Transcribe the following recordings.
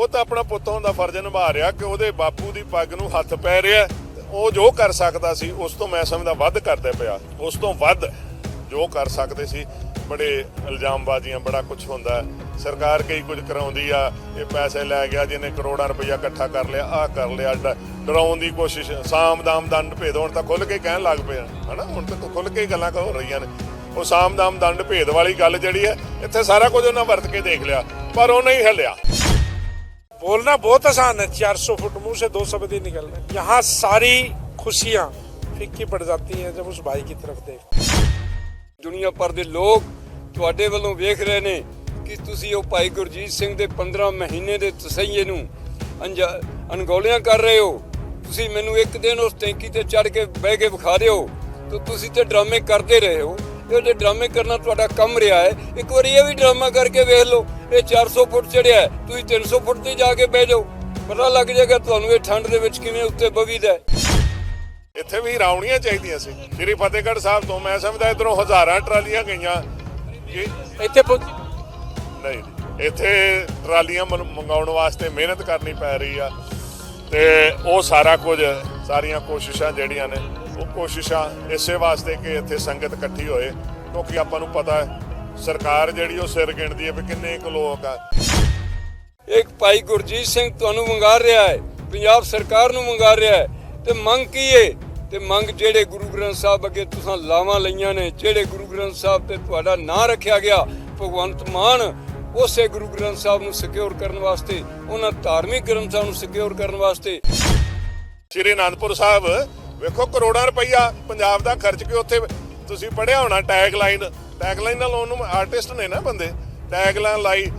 ਉਹ ਤਾਂ ਆਪਣਾ ਪੁੱਤੋਂ ਦਾ ਫਰਜ਼ ਨਿਭਾ ਰਿਹਾ ਕਿ ਉਹਦੇ ਬਾਪੂ ਦੀ ਪੱਗ ਨੂੰ ਹੱਥ ਪੈ ਰਿਹਾ ਉਹ ਜੋ ਕਰ ਸਕਦਾ ਸੀ ਉਸ ਤੋਂ ਮੈਂ ਸਮਝਦਾ ਵੱਧ ਕਰਦਾ ਪਿਆ। ਉਸ ਤੋਂ ਵੱਧ ਜੋ ਕਰ ਸਕਦੇ ਸੀ ਬੜੇ ਇਲਜ਼ਾਮਬਾਜ਼ੀਆਂ ਬੜਾ ਕੁਝ ਹੁੰਦਾ। ਸਰਕਾਰ ਕਈ ਕੁਝ ਕਰਾਉਂਦੀ ਆ ਇਹ ਪੈਸੇ ਲੈ ਗਿਆ ਜਿਹਨੇ ਕਰੋੜਾਂ ਰੁਪਈਆ ਇਕੱਠਾ ਕਰ ਲਿਆ ਆ ਕਰ ਲਿਆ ਡਰਾਉਣ ਦੀ ਕੋਸ਼ਿਸ਼ ਸਾਮ ਦਾਮ ਦੰਡ ਭੇਦ ਹੁਣ ਤਾਂ ਖੁੱਲ ਕੇ ਕਹਿਣ ਲੱਗ ਪਏ ਆ, ਹਨਾ? ਹੁਣ ਤਾਂ ਖੁੱਲ ਕੇ ਹੀ ਗੱਲਾਂ ਹੋ ਰਹੀਆਂ ਨੇ। ਉਹ ਸਾਮ ਦਾਮ ਦੰਡ ਭੇਦ ਵਾਲੀ ਗੱਲ ਜਿਹੜੀ ਹੈ ਇੱਥੇ ਸਾਰਾ ਕੁਝ ਉਹਨਾਂ ਵਰਤ ਕੇ ਦੇਖ ਲਿਆ ਪਰ ਉਹ ਨਹੀਂ ਹੱਲਿਆ। बोलना बहुत आसान है 400 फुट मुंह से दो शब्द ही निकलना यहाँ सारी खुशियाँ फिक्की पड़ जाती हैं जब उस भाई की तरफ देख ਦੁਨੀਆ ਭਰ ਦੇ ਲੋਕ ਤੁਹਾਡੇ ਵੱਲੋਂ ਵੇਖ ਰਹੇ ਨੇ ਕਿ ਤੁਸੀਂ ਉਹ ਭਾਈ ਗੁਰਜੀਤ ਸਿੰਘ ਦੇ 15 ਮਹੀਨੇ ਦੇ ਤਸਈਏ ਨੂੰ ਅੰਜਾ- ਅਣਗੌਲਿਆਂ ਕਰ ਰਹੇ ਹੋ ਤੁਸੀਂ ਮੈਨੂੰ ਇੱਕ ਦਿਨ ਉਸ ਟੈਂਕੀ ਤੇ ਚੜ ਕੇ ਬਹਿ ਕੇ ਵਿਖਾ ਦਿਓ ਤੇ ਤੁਸੀਂ ਤੇ ਡਰਾਮੇ ਕਰਦੇ ਰਹੇ ਹੋ ਇਹ ਜੇ ਡਰਾਮੇ ਕਰਨਾ ਤੁਹਾਡਾ ਕੰਮ ਰਿਹਾ ਹੈ ਇੱਕ ਵਾਰੀ ਇਹ ਵੀ ਡਰਾਮਾ ਕਰਕੇ ਵੇਖ ਲਓ ਇਹ 400 ਫੁੱਟ ਚੜਿਆ ਤੁਸੀਂ 300 ਫੁੱਟ ਤੇ ਜਾ ਕੇ ਬਹਿ ਜਾਓ। ਪਤਾ ਲੱਗ ਜਾਏਗਾ ਤੁਹਾਨੂੰ ਇਹ ਠੰਡ ਦੇ ਵਿੱਚ ਕਿਵੇਂ ਉੱਤੇ ਬਵੀਦਾ ਇੱਥੇ ਵੀ ਰਾਉਣੀਆਂ ਚਾਹੀਦੀਆਂ ਸੀ। ਸ੍ਰੀ ਫਤਿਹਗੜ੍ਹ ਸਾਹਿਬ ਤੋਂ ਮੈਂ ਸਮਝਦਾ ਇਧਰੋਂ ਹਜ਼ਾਰਾਂ ਟਰਾਲੀਆਂ ਗਈਆਂ। ਇੱਥੇ ਪਹੁੰਚੀ ਨਹੀਂ ਇੱਥੇ ਟਰਾਲੀਆਂ ਮੰਗਾਉਣ ਵਾਸਤੇ ਮਿਹਨਤ ਕਰਨੀ ਪੈ ਰਹੀ ਆ। ਤੇ ਉਹ ਸਾਰਾ ਕੁਝ ਸਾਰੀਆਂ ਕੋਸ਼ਿਸ਼ਾਂ ਜਿਹੜੀਆਂ ਨੇ ਉਹ ਕੋਸ਼ਿਸ਼ਾਂ ਇਸੇ ਵਾਸਤੇ ਕਿ ਇੱਥੇ ਸੰਗਤ ਇਕੱਠੀ ਹੋਏ। ਕਿਉਂਕਿ ਆਪਾਂ ਨੂੰ ਪਤਾ ਹੈ ਸਰਕਾਰ ਜਿਹੜੀ ਉਹ ਸਿਰ ਗਿਣਦੀ ਹੈ ਵੀ ਕਿੰਨੇ ਕੁ ਲੋਕ ਆ। ਇੱਕ ਭਾਈ ਗੁਰਜੀਤ ਸਿੰਘ ਤੁਹਾਨੂੰ ਮੰਗਾ ਰਿਹਾ ਹੈ ਪੰਜਾਬ ਸਰਕਾਰ ਨੂੰ ਮੰਗਾ ਰਿਹਾ ਹੈ ਤੇ ਮੰਗ ਕੀ ਹੈ ਤੇ ਮੰਗ ਜਿਹੜੇ ਗੁਰੂ ਗ੍ਰੰਥ ਸਾਹਿਬ ਅੱਗੇ ਤੁਸੀਂ ਲਾਵਾਂ ਲਈਆਂ ਨੇ ਜਿਹੜੇ ਗੁਰੂ ਗ੍ਰੰਥ ਸਾਹਿਬ ਤੇ ਤੁਹਾਡਾ ਨਾਂ ਰੱਖਿਆ ਗਿਆ ਭਗਵੰਤ ਮਾਨ ਉਸੇ ਗੁਰੂ ਗ੍ਰੰਥ ਸਾਹਿਬ ਨੂੰ ਸਿਕਿਉਰ ਕਰਨ ਵਾਸਤੇ ਉਹਨਾਂ ਧਾਰਮਿਕ ਗ੍ਰੰਥਾਂ ਨੂੰ ਸਿਕਿਉਰ ਕਰਨ ਵਾਸਤੇ। ਸ਼੍ਰੀ ਅਨੰਦਪੁਰ ਸਾਹਿਬ ਵੇਖੋ ਕਰੋੜਾਂ ਰੁਪਈਆ ਪੰਜਾਬ ਦਾ ਖਰਚ ਕੇ ਉੱਥੇ ਤੁਸੀਂ ਪੜਿਆ ਹੋਣਾ ਟੈਗ ਲਾਈਨ ਟੈਗ ਲਾਈਨ ਨਾਲ ਆਰਟਿਸਟ ਨੇ ਨਾ ਬੰਦੇ ਟੈਗ ਲਾਈ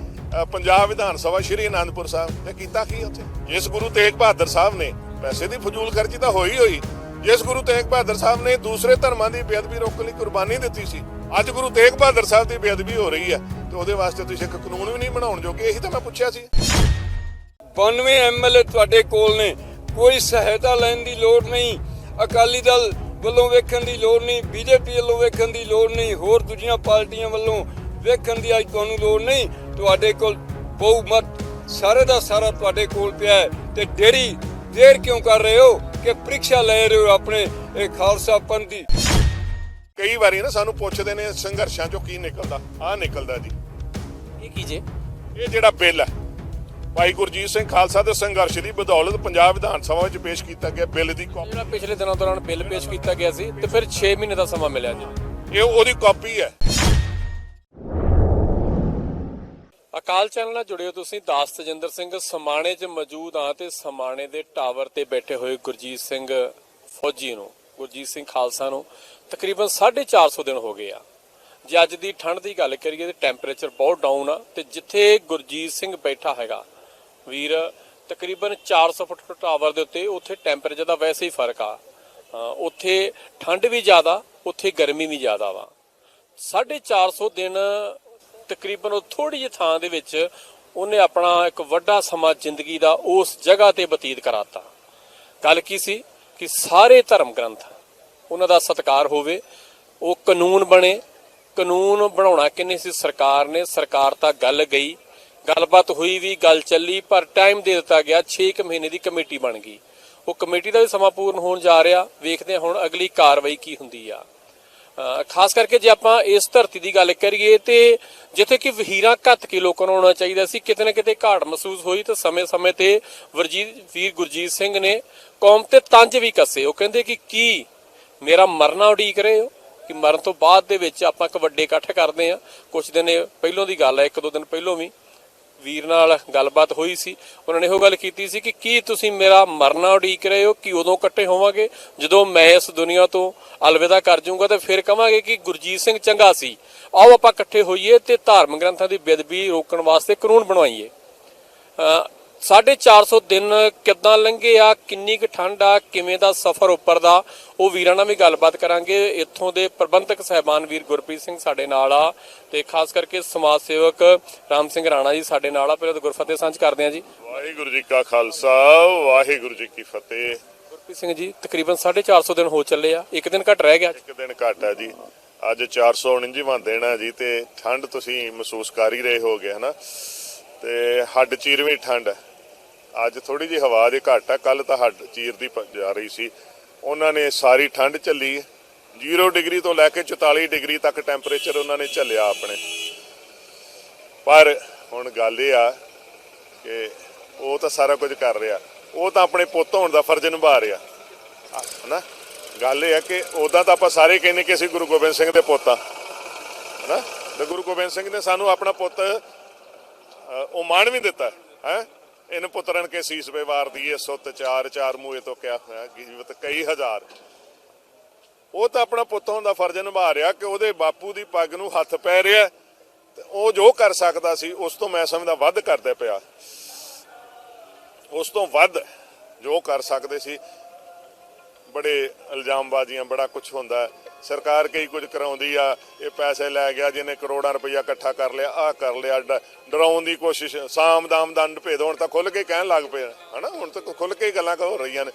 ਪੰਜਾਬ ਵਿਧਾਨ ਸਭਾ ਸ਼੍ਰੀ ਅਨੰਦਪੁਰ ਸਾਹਿਬ। ਤੇ ਕੀਤਾ ਕੀ ਉੱਥੇ? ਜਿਸ ਗੁਰੂ ਤੇਗ ਬਹਾਦਰ ਸਾਹਿਬ ਨੇ, ਪੈਸੇ ਦੀ ਫਜ਼ੂਲ ਖਰਚੀ ਤਾਂ ਹੋਈ ਹੋਈ। ਜਿਸ ਗੁਰੂ ਤੇਗ ਬਹਾਦਰ ਸਾਹਿਬ ਨੇ ਦੂਸਰੇ ਧਰਮਾਂ ਦੀ ਬੇਅਦਬੀ ਰੋਕਣ ਲਈ ਕੁਰਬਾਨੀ ਦਿੱਤੀ ਸੀ, ਅੱਜ ਗੁਰੂ ਤੇਗ ਬਹਾਦਰ ਸਾਹਿਬ ਦੀ ਬੇਅਦਬੀ ਹੋ ਰਹੀ ਹੈ ਤੇ ਉਹਦੇ ਵਾਸਤੇ ਤੁਸੀਂ ਇੱਕ ਕਾਨੂੰਨ ਵੀ ਨਹੀਂ ਬਣਾਉਣ ਜੋਗੇ, ਇਹੀ ਤਾਂ ਮੈਂ ਪੁੱਛਿਆ ਸੀ। 92 ਐਮਐਲਏ ਤੁਹਾਡੇ ਕੋਲ ਨੇ, ਕੋਈ ਸਹਾਇਤਾ ਲੈਣ ਦੀ ਲੋੜ ਨਹੀਂ। ਅਕਾਲੀ ਦਲ ਵੱਲੋਂ ਵੇਖਣ ਦੀ ਲੋੜ ਨਹੀਂ ਬੀਜੇਪੀ ਵੱਲੋਂ ਵੇਖਣ ਦੀ ਲੋੜ ਨਹੀਂ ਹੋਰ ਦੂਜੀਆਂ ਪਾਰਟੀਆਂ ਵੱਲੋਂ ਵੇਖਣ ਦੀ ਅੱਜ ਤੁਹਾਨੂੰ ਲੋੜ ਨਹੀਂ। ਤੁਹਾਡੇ ਕੋਲ ਬਹੁਮਤ ਸਾਰੇ ਦਾ ਸਾਰਾ ਤੁਹਾਡੇ ਕੋਲ ਪਿਆ ਹੈ ਤੇ ਡੇਰੀ ਦੇਰ ਕਿਉਂ ਕਰ ਰਹੇ ਹੋ ਕਿ ਪ੍ਰੀਖਿਆ ਲੈ ਰਹੇ ਹੋ ਆਪਣੇ ਇਹ ਖਾਲਸਾ ਪੰਥ ਦੀ? ਕਈ ਵਾਰੀ ਨਾ ਸਾਨੂੰ ਪੁੱਛਦੇ ਨੇ ਸੰਘਰਸ਼ਾਂ ਚੋਂ ਕੀ ਨਿਕਲਦਾ? ਆ ਨਿਕਲਦਾ ਜੀ। ਇਹ ਕੀ ਜੇ? ਇਹ ਜਿਹੜਾ ਬਿੱਲ ਹੈ। ਭਾਈ ਗੁਰਜੀਤ ਸਿੰਘ ਖਾਲਸਾ ਦੇ ਸੰਘਰਸ਼ ਦੀ ਬਦੌਲਤ ਪੰਜਾਬ ਵਿਧਾਨ ਸਭਾ ਵਿੱਚ ਪੇਸ਼ ਕੀਤਾ ਗਿਆ ਬਿੱਲ ਦੀ ਕਾਪੀ। ਜਿਹੜਾ ਪਿਛਲੇ ਦਿਨਾਂ ਦੌਰਾਨ ਬਿੱਲ ਪੇਸ਼ ਕੀਤਾ ਗਿਆ ਸੀ ਤੇ ਫਿਰ 6 ਮਹੀਨੇ ਦਾ ਸਮਾਂ ਮਿਲਿਆ ਜੀ। ਇਹ ਉਹਦੀ ਕਾਪੀ ਹੈ। ਅਕਾਲ ਚੈਨਲ ਨਾਲ ਜੁੜਿਓ ਤੁਸੀਂ ਦਾਸ ਤਜਿੰਦਰ ਸਿੰਘ ਸਮਾਣੇ 'ਚ ਮੌਜੂਦ ਆ ਤੇ ਸਮਾਣੇ ਦੇ ਟਾਵਰ ਤੇ ਬੈਠੇ ਹੋਏ ਗੁਰਜੀਤ ਸਿੰਘ ਫੌਜੀ ਨੂੰ ਗੁਰਜੀਤ ਸਿੰਘ ਖਾਲਸਾ ਨੂੰ ਤਕਰੀਬਨ 450 ਦਿਨ ਹੋ ਗਏ ਆ। ਜੇ ਅੱਜ ਦੀ ਠੰਡ ਦੀ ਗੱਲ ਕਰੀਏ ਤੇ ਟੈਂਪਰੇਚਰ ਬਹੁਤ ਡਾਊਨ ਆ ਤੇ ਜਿੱਥੇ ਗੁਰਜੀਤ ਸਿੰਘ ਬੈਠਾ ਹੈਗਾ ਵੀਰ, ਤਕਰੀਬਨ 400 ਫੁੱਟ ਟਾਵਰ ਦੇ ਉੱਤੇ ਉੱਥੇ ਟੈਂਪਰੇਚਰ ਦਾ ਵੈਸੇ ਹੀ ਫ਼ਰਕ ਆ। ਅਹ ਉੱਥੇ ਠੰਡ ਵੀ ਜ਼ਿਆਦਾ, ਉੱਥੇ ਗਰਮੀ ਵੀ ਜ਼ਿਆਦਾ ਵਾ। 450 ਦਿਨ ਤਕਰੀਬਨ ਉਹ ਥੋੜੀ ਜਿਹੀ ਥਾਂ ਦੇ ਵਿੱਚ ਉਹਨੇ ਆਪਣਾ ਇੱਕ ਵੱਡਾ ਸਮਾਂ ਜ਼ਿੰਦਗੀ ਦਾ ਉਸ ਜਗ੍ਹਾ ਤੇ ਬਤੀਤ ਕਰਾਤਾ। ਗੱਲ ਕੀ ਸੀ? ਕਿ ਸਾਰੇ ਧਰਮ ਗ੍ਰੰਥ ਉਹਨਾਂ ਦਾ ਸਤਿਕਾਰ ਹੋਵੇ, ਉਹ ਕਾਨੂੰਨ ਬਣੇ। ਕਾਨੂੰਨ ਬਣਾਉਣਾ ਕਿੰਨੇ ਸੀ? ਸਰਕਾਰ ਨੇ, ਸਰਕਾਰ ਤਾਂ ਗੱਲ ਗਈ। ਗੱਲਬਾਤ ਹੋਈ ਵੀ, ਗੱਲ ਚੱਲੀ, ਪਰ ਟਾਈਮ ਦੇ ਦਿੱਤਾ ਗਿਆ 6 ਮਹੀਨੇ ਦੀ ਕਮੇਟੀ ਬਣ ਗਈ। ਉਹ ਕਮੇਟੀ ਦਾ ਵੀ ਸਮਾਂ ਪੂਰਨ ਹੋਣ ਜਾ ਰਿਹਾ, ਵੇਖਦੇ ਹਾਂ ਹੁਣ ਅਗਲੀ ਕਾਰਵਾਈ ਕੀ ਹੁੰਦੀ ਆ। ਖਾਸ ਕਰਕੇ ਜੇ ਆਪਾਂ ਇਸ ਧਰਤੀ ਦੀ ਗੱਲ ਕਰੀਏ, ਤੇ ਜਿੱਥੇ ਕਿ ਵਹੀਰਾਂ ਘੱਟ ਕੇ ਲੋਕਾਂ ਨੂੰ ਆਉਣਾ ਚਾਹੀਦਾ ਸੀ, ਕਿਤੇ ਨਾ ਕਿਤੇ ਘਾਟ ਮਹਿਸੂਸ ਹੋਈ, ਤਾਂ ਸਮੇਂ-ਸਮੇਂ ਤੇ ਵਰਜੀਤ ਵੀਰ ਗੁਰਜੀਤ ਸਿੰਘ ਨੇ ਕੌਮ ਤੇ ਤੰਜ ਵੀ ਕੱਸੇ। ਉਹ ਕਹਿੰਦੇ ਕਿ ਕੀ, ਮੇਰਾ ਮਰਨਾ ਉਡੀਕ ਰਹੇ ਹੋ? ਕਿ ਮਰਨ ਤੋਂ ਬਾਅਦ ਦੇ ਵਿੱਚ ਆਪਾਂ ਇੱਕ ਵੱਡੇ ਇਕੱਠ ਕਰਦੇ ਆ ਕੁਝ ਦਿਨ ਪਹਿਲੋਂ ਦੀ ਗੱਲ ਹੈ ਇੱਕ ਦੋ ਦਿਨ ਪਹਿਲੋਂ ਵੀ। ਵੀਰ ਨਾਲ ਗੱਲਬਾਤ ਹੋਈ ਸੀ, ਉਹਨਾਂ ਨੇ ਇਹੋ ਗੱਲ ਕੀਤੀ ਸੀ ਕਿ ਕੀ ਤੁਸੀਂ ਮੇਰਾ ਮਰਨਾ ਉਡੀਕ ਰਹੇ ਹੋ, ਕਿ ਉਦੋਂ ਇਕੱਠੇ ਹੋਵਾਂਗੇ? ਜਦੋਂ ਮੈਂ ਇਸ ਦੁਨੀਆ ਤੋਂ ਅਲਵਿਦਾ ਕਰ ਜਾਊਂਗਾ ਤੇ ਫਿਰ ਕਵਾਂਗੇ ਕਿ ਗੁਰਜੀਤ ਸਿੰਘ ਚੰਗਾ ਸੀ। ਆਓ ਆਪਾਂ ਇਕੱਠੇ ਹੋਈਏ ਤੇ ਧਾਰਮਿਕ ਗ੍ਰੰਥਾਂ ਦੀ ਬੇਅਦਬੀ ਰੋਕਣ ਵਾਸਤੇ ਕਾਨੂੰਨ ਬਣਵਾਈਏ। 450 ਦਿਨ ਕਿੱਦਾਂ ਲੰਘੇ ਆ ਕਿੰਨੀ ਕੁ ਠੰਡ ਆ ਕਿਵੇਂ ਦਾ ਸਫ਼ਰ ਉੱਪਰ ਦਾ ਉਹ ਵੀਰਾਂ ਨਾਲ ਵੀ ਗੱਲਬਾਤ ਕਰਾਂਗੇ। ਇੱਥੋਂ ਦੇ ਪ੍ਰਬੰਧਕ ਸਹਿਬਾਨ ਵੀਰ ਗੁਰਪ੍ਰੀਤ ਸਿੰਘ ਸਾਡੇ ਨਾਲ ਆ ਤੇ ਖਾਸ ਕਰਕੇ ਸਮਾਜ ਸੇਵਕ ਰਾਮ ਸਿੰਘ ਰਾਣਾ ਜੀ ਸਾਡੇ ਨਾਲ ਆ। ਪਹਿਲਾਂ ਤਾਂ ਗੁਰਫਤਿਹ ਸਾਂਝ ਕਰਦੇ ਆ ਜੀ। ਵਾਹਿਗੁਰੂ ਜੀ ਕਾ ਖਾਲਸਾ ਵਾਹਿਗੁਰੂ ਜੀ ਕੀ ਫਤਿਹ। ਗੁਰਪ੍ਰੀਤ ਸਿੰਘ ਜੀ ਤਕਰੀਬਨ 450 ਦਿਨ ਹੋ ਚੱਲੇ ਆ। ਇੱਕ ਦਿਨ ਘੱਟ ਰਹਿ ਗਿਆ। ਇੱਕ ਦਿਨ ਘੱਟ ਹੈ ਜੀ। ਅੱਜ 449ਵਾਂ ਦਿਨ ਹੈ ਜੀ ਤੇ ਠੰਡ ਤੁਸੀਂ ਮਹਿਸੂਸ ਕਰ ਹੀ ਰਹੇ ਹੋਗੇ ਹਨਾ? ਤੇ ਹੱਡ ਚੀਰਵੀਂ ਠੰਡ ਹੈ ਅੱਜ ਥੋੜੀ ਜਿਹੀ ਹਵਾ ਦੇ ਘੱਟ ਆ ਕੱਲ ਤਾਂ ਹੱਡ ਚੀਰ ਦੀ ਪ- ਜਾ ਰਹੀ ਸੀ। ਉਹਨਾਂ ਨੇ ਸਾਰੀ ਠੰਡ ਝੱਲੀ। 0 ਡਿਗਰੀ ਤੋਂ ਲੈ ਕੇ 44 ਡਿਗਰੀ ਤੱਕ ਟੈਂਪਰੇਚਰ ਉਹਨਾਂ ਨੇ ਝੱਲਿਆ ਆਪਣੇ। ਪਰ ਹੁਣ ਗੱਲ ਇਹ ਆ ਕਿ ਉਹ ਤਾਂ ਸਾਰਾ ਕੁਝ ਕਰ ਰਿਹਾ। ਉਹ ਤਾਂ ਆਪਣੇ ਪੁੱਤ ਹੋਣ ਦਾ ਫਰਜ਼ ਨਿਭਾ ਰਿਹਾ। ਆ, ਹਨਾ? ਗੱਲ ਇਹ ਹੈ ਕਿ ਉਦਾਂ ਤਾਂ ਆਪਾਂ ਸਾਰੇ ਕਹਿੰਦੇ ਕਿ ਅਸੀਂ ਗੁਰੂ ਗੋਬਿੰਦ ਸਿੰਘ ਦੇ ਪੁੱਤ ਆ। ਹਨਾ? ਤੇ ਗੁਰੂ ਗੋਬਿੰਦ ਸਿੰਘ ਨੇ ਸਾਨੂੰ ਆਪਣਾ ਪੁੱਤ ਉਹ ਮਾਣ ਵੀ ਦਿੱਤਾ ਹੈ? ਇਹਨ ਪੁੱਤਰਨ ਕੇ ਸੀਸ ਵਿਵਾਰ ਦੀਏ, ਸੁੱਤ, ਚਾਰ ਚਾਰ ਮੂਏ ਤੋਂ ਕਿਆ ਹੋਇਆ, ਜੀਵਤ ਕਈ ਹਜ਼ਾਰ। ਉਹ ਤਾਂ ਆਪਣਾ ਪੁੱਤ ਹੋਣ ਫਰਜ਼ ਨਿਭਾ ਰਿਹਾ ਕਿ ਉਹਦੇ ਬਾਪੂ ਦੀ ਪੱਗ ਨੂੰ ਹੱਥ ਪੈ ਰਿਹਾ, ਤੇ ਉਹ ਜੋ ਕਰ ਸਕਦਾ ਸੀ, ਉਸ ਤੋਂ ਮੈਂ ਸਮਝਦਾ ਵੱਧ ਕਰਦਾ ਪਿਆ। ਉਸ ਤੋਂ ਵੱਧ ਜੋ ਕਰ ਸਕਦੇ ਸੀ, ਬੜੇ ਇਲਜ਼ਾਮਬਾਜ਼ੀਆਂ, ਬੜਾ ਕੁਝ ਹੁੰਦਾ। ਸਰਕਾਰ ਕਈ ਕੁਝ ਕਰਾਉਂਦੀ ਆ ਇਹ ਪੈਸੇ ਲੈ ਗਿਆ ਜਿਹਨੇ ਕਰੋੜਾਂ ਰੁਪਈਆ ਇਕੱਠਾ ਕਰ ਲਿਆ ਆ ਕਰ ਲਿਆ ਡ- ਡਰਾਉਣ ਦੀ ਕੋਸ਼ਿਸ਼ ਸਾਮ ਦਾਮ ਦੰਡ ਭੇਦ ਹੁਣ ਤਾਂ ਖੁੱਲ ਕੇ ਕਹਿਣ ਲੱਗ ਪਏ ਆ, ਹਨਾ? ਹੁਣ ਤਾਂ ਖੁੱਲ ਕੇ ਹੀ ਗੱਲਾਂ ਹੋ ਰਹੀਆਂ ਨੇ।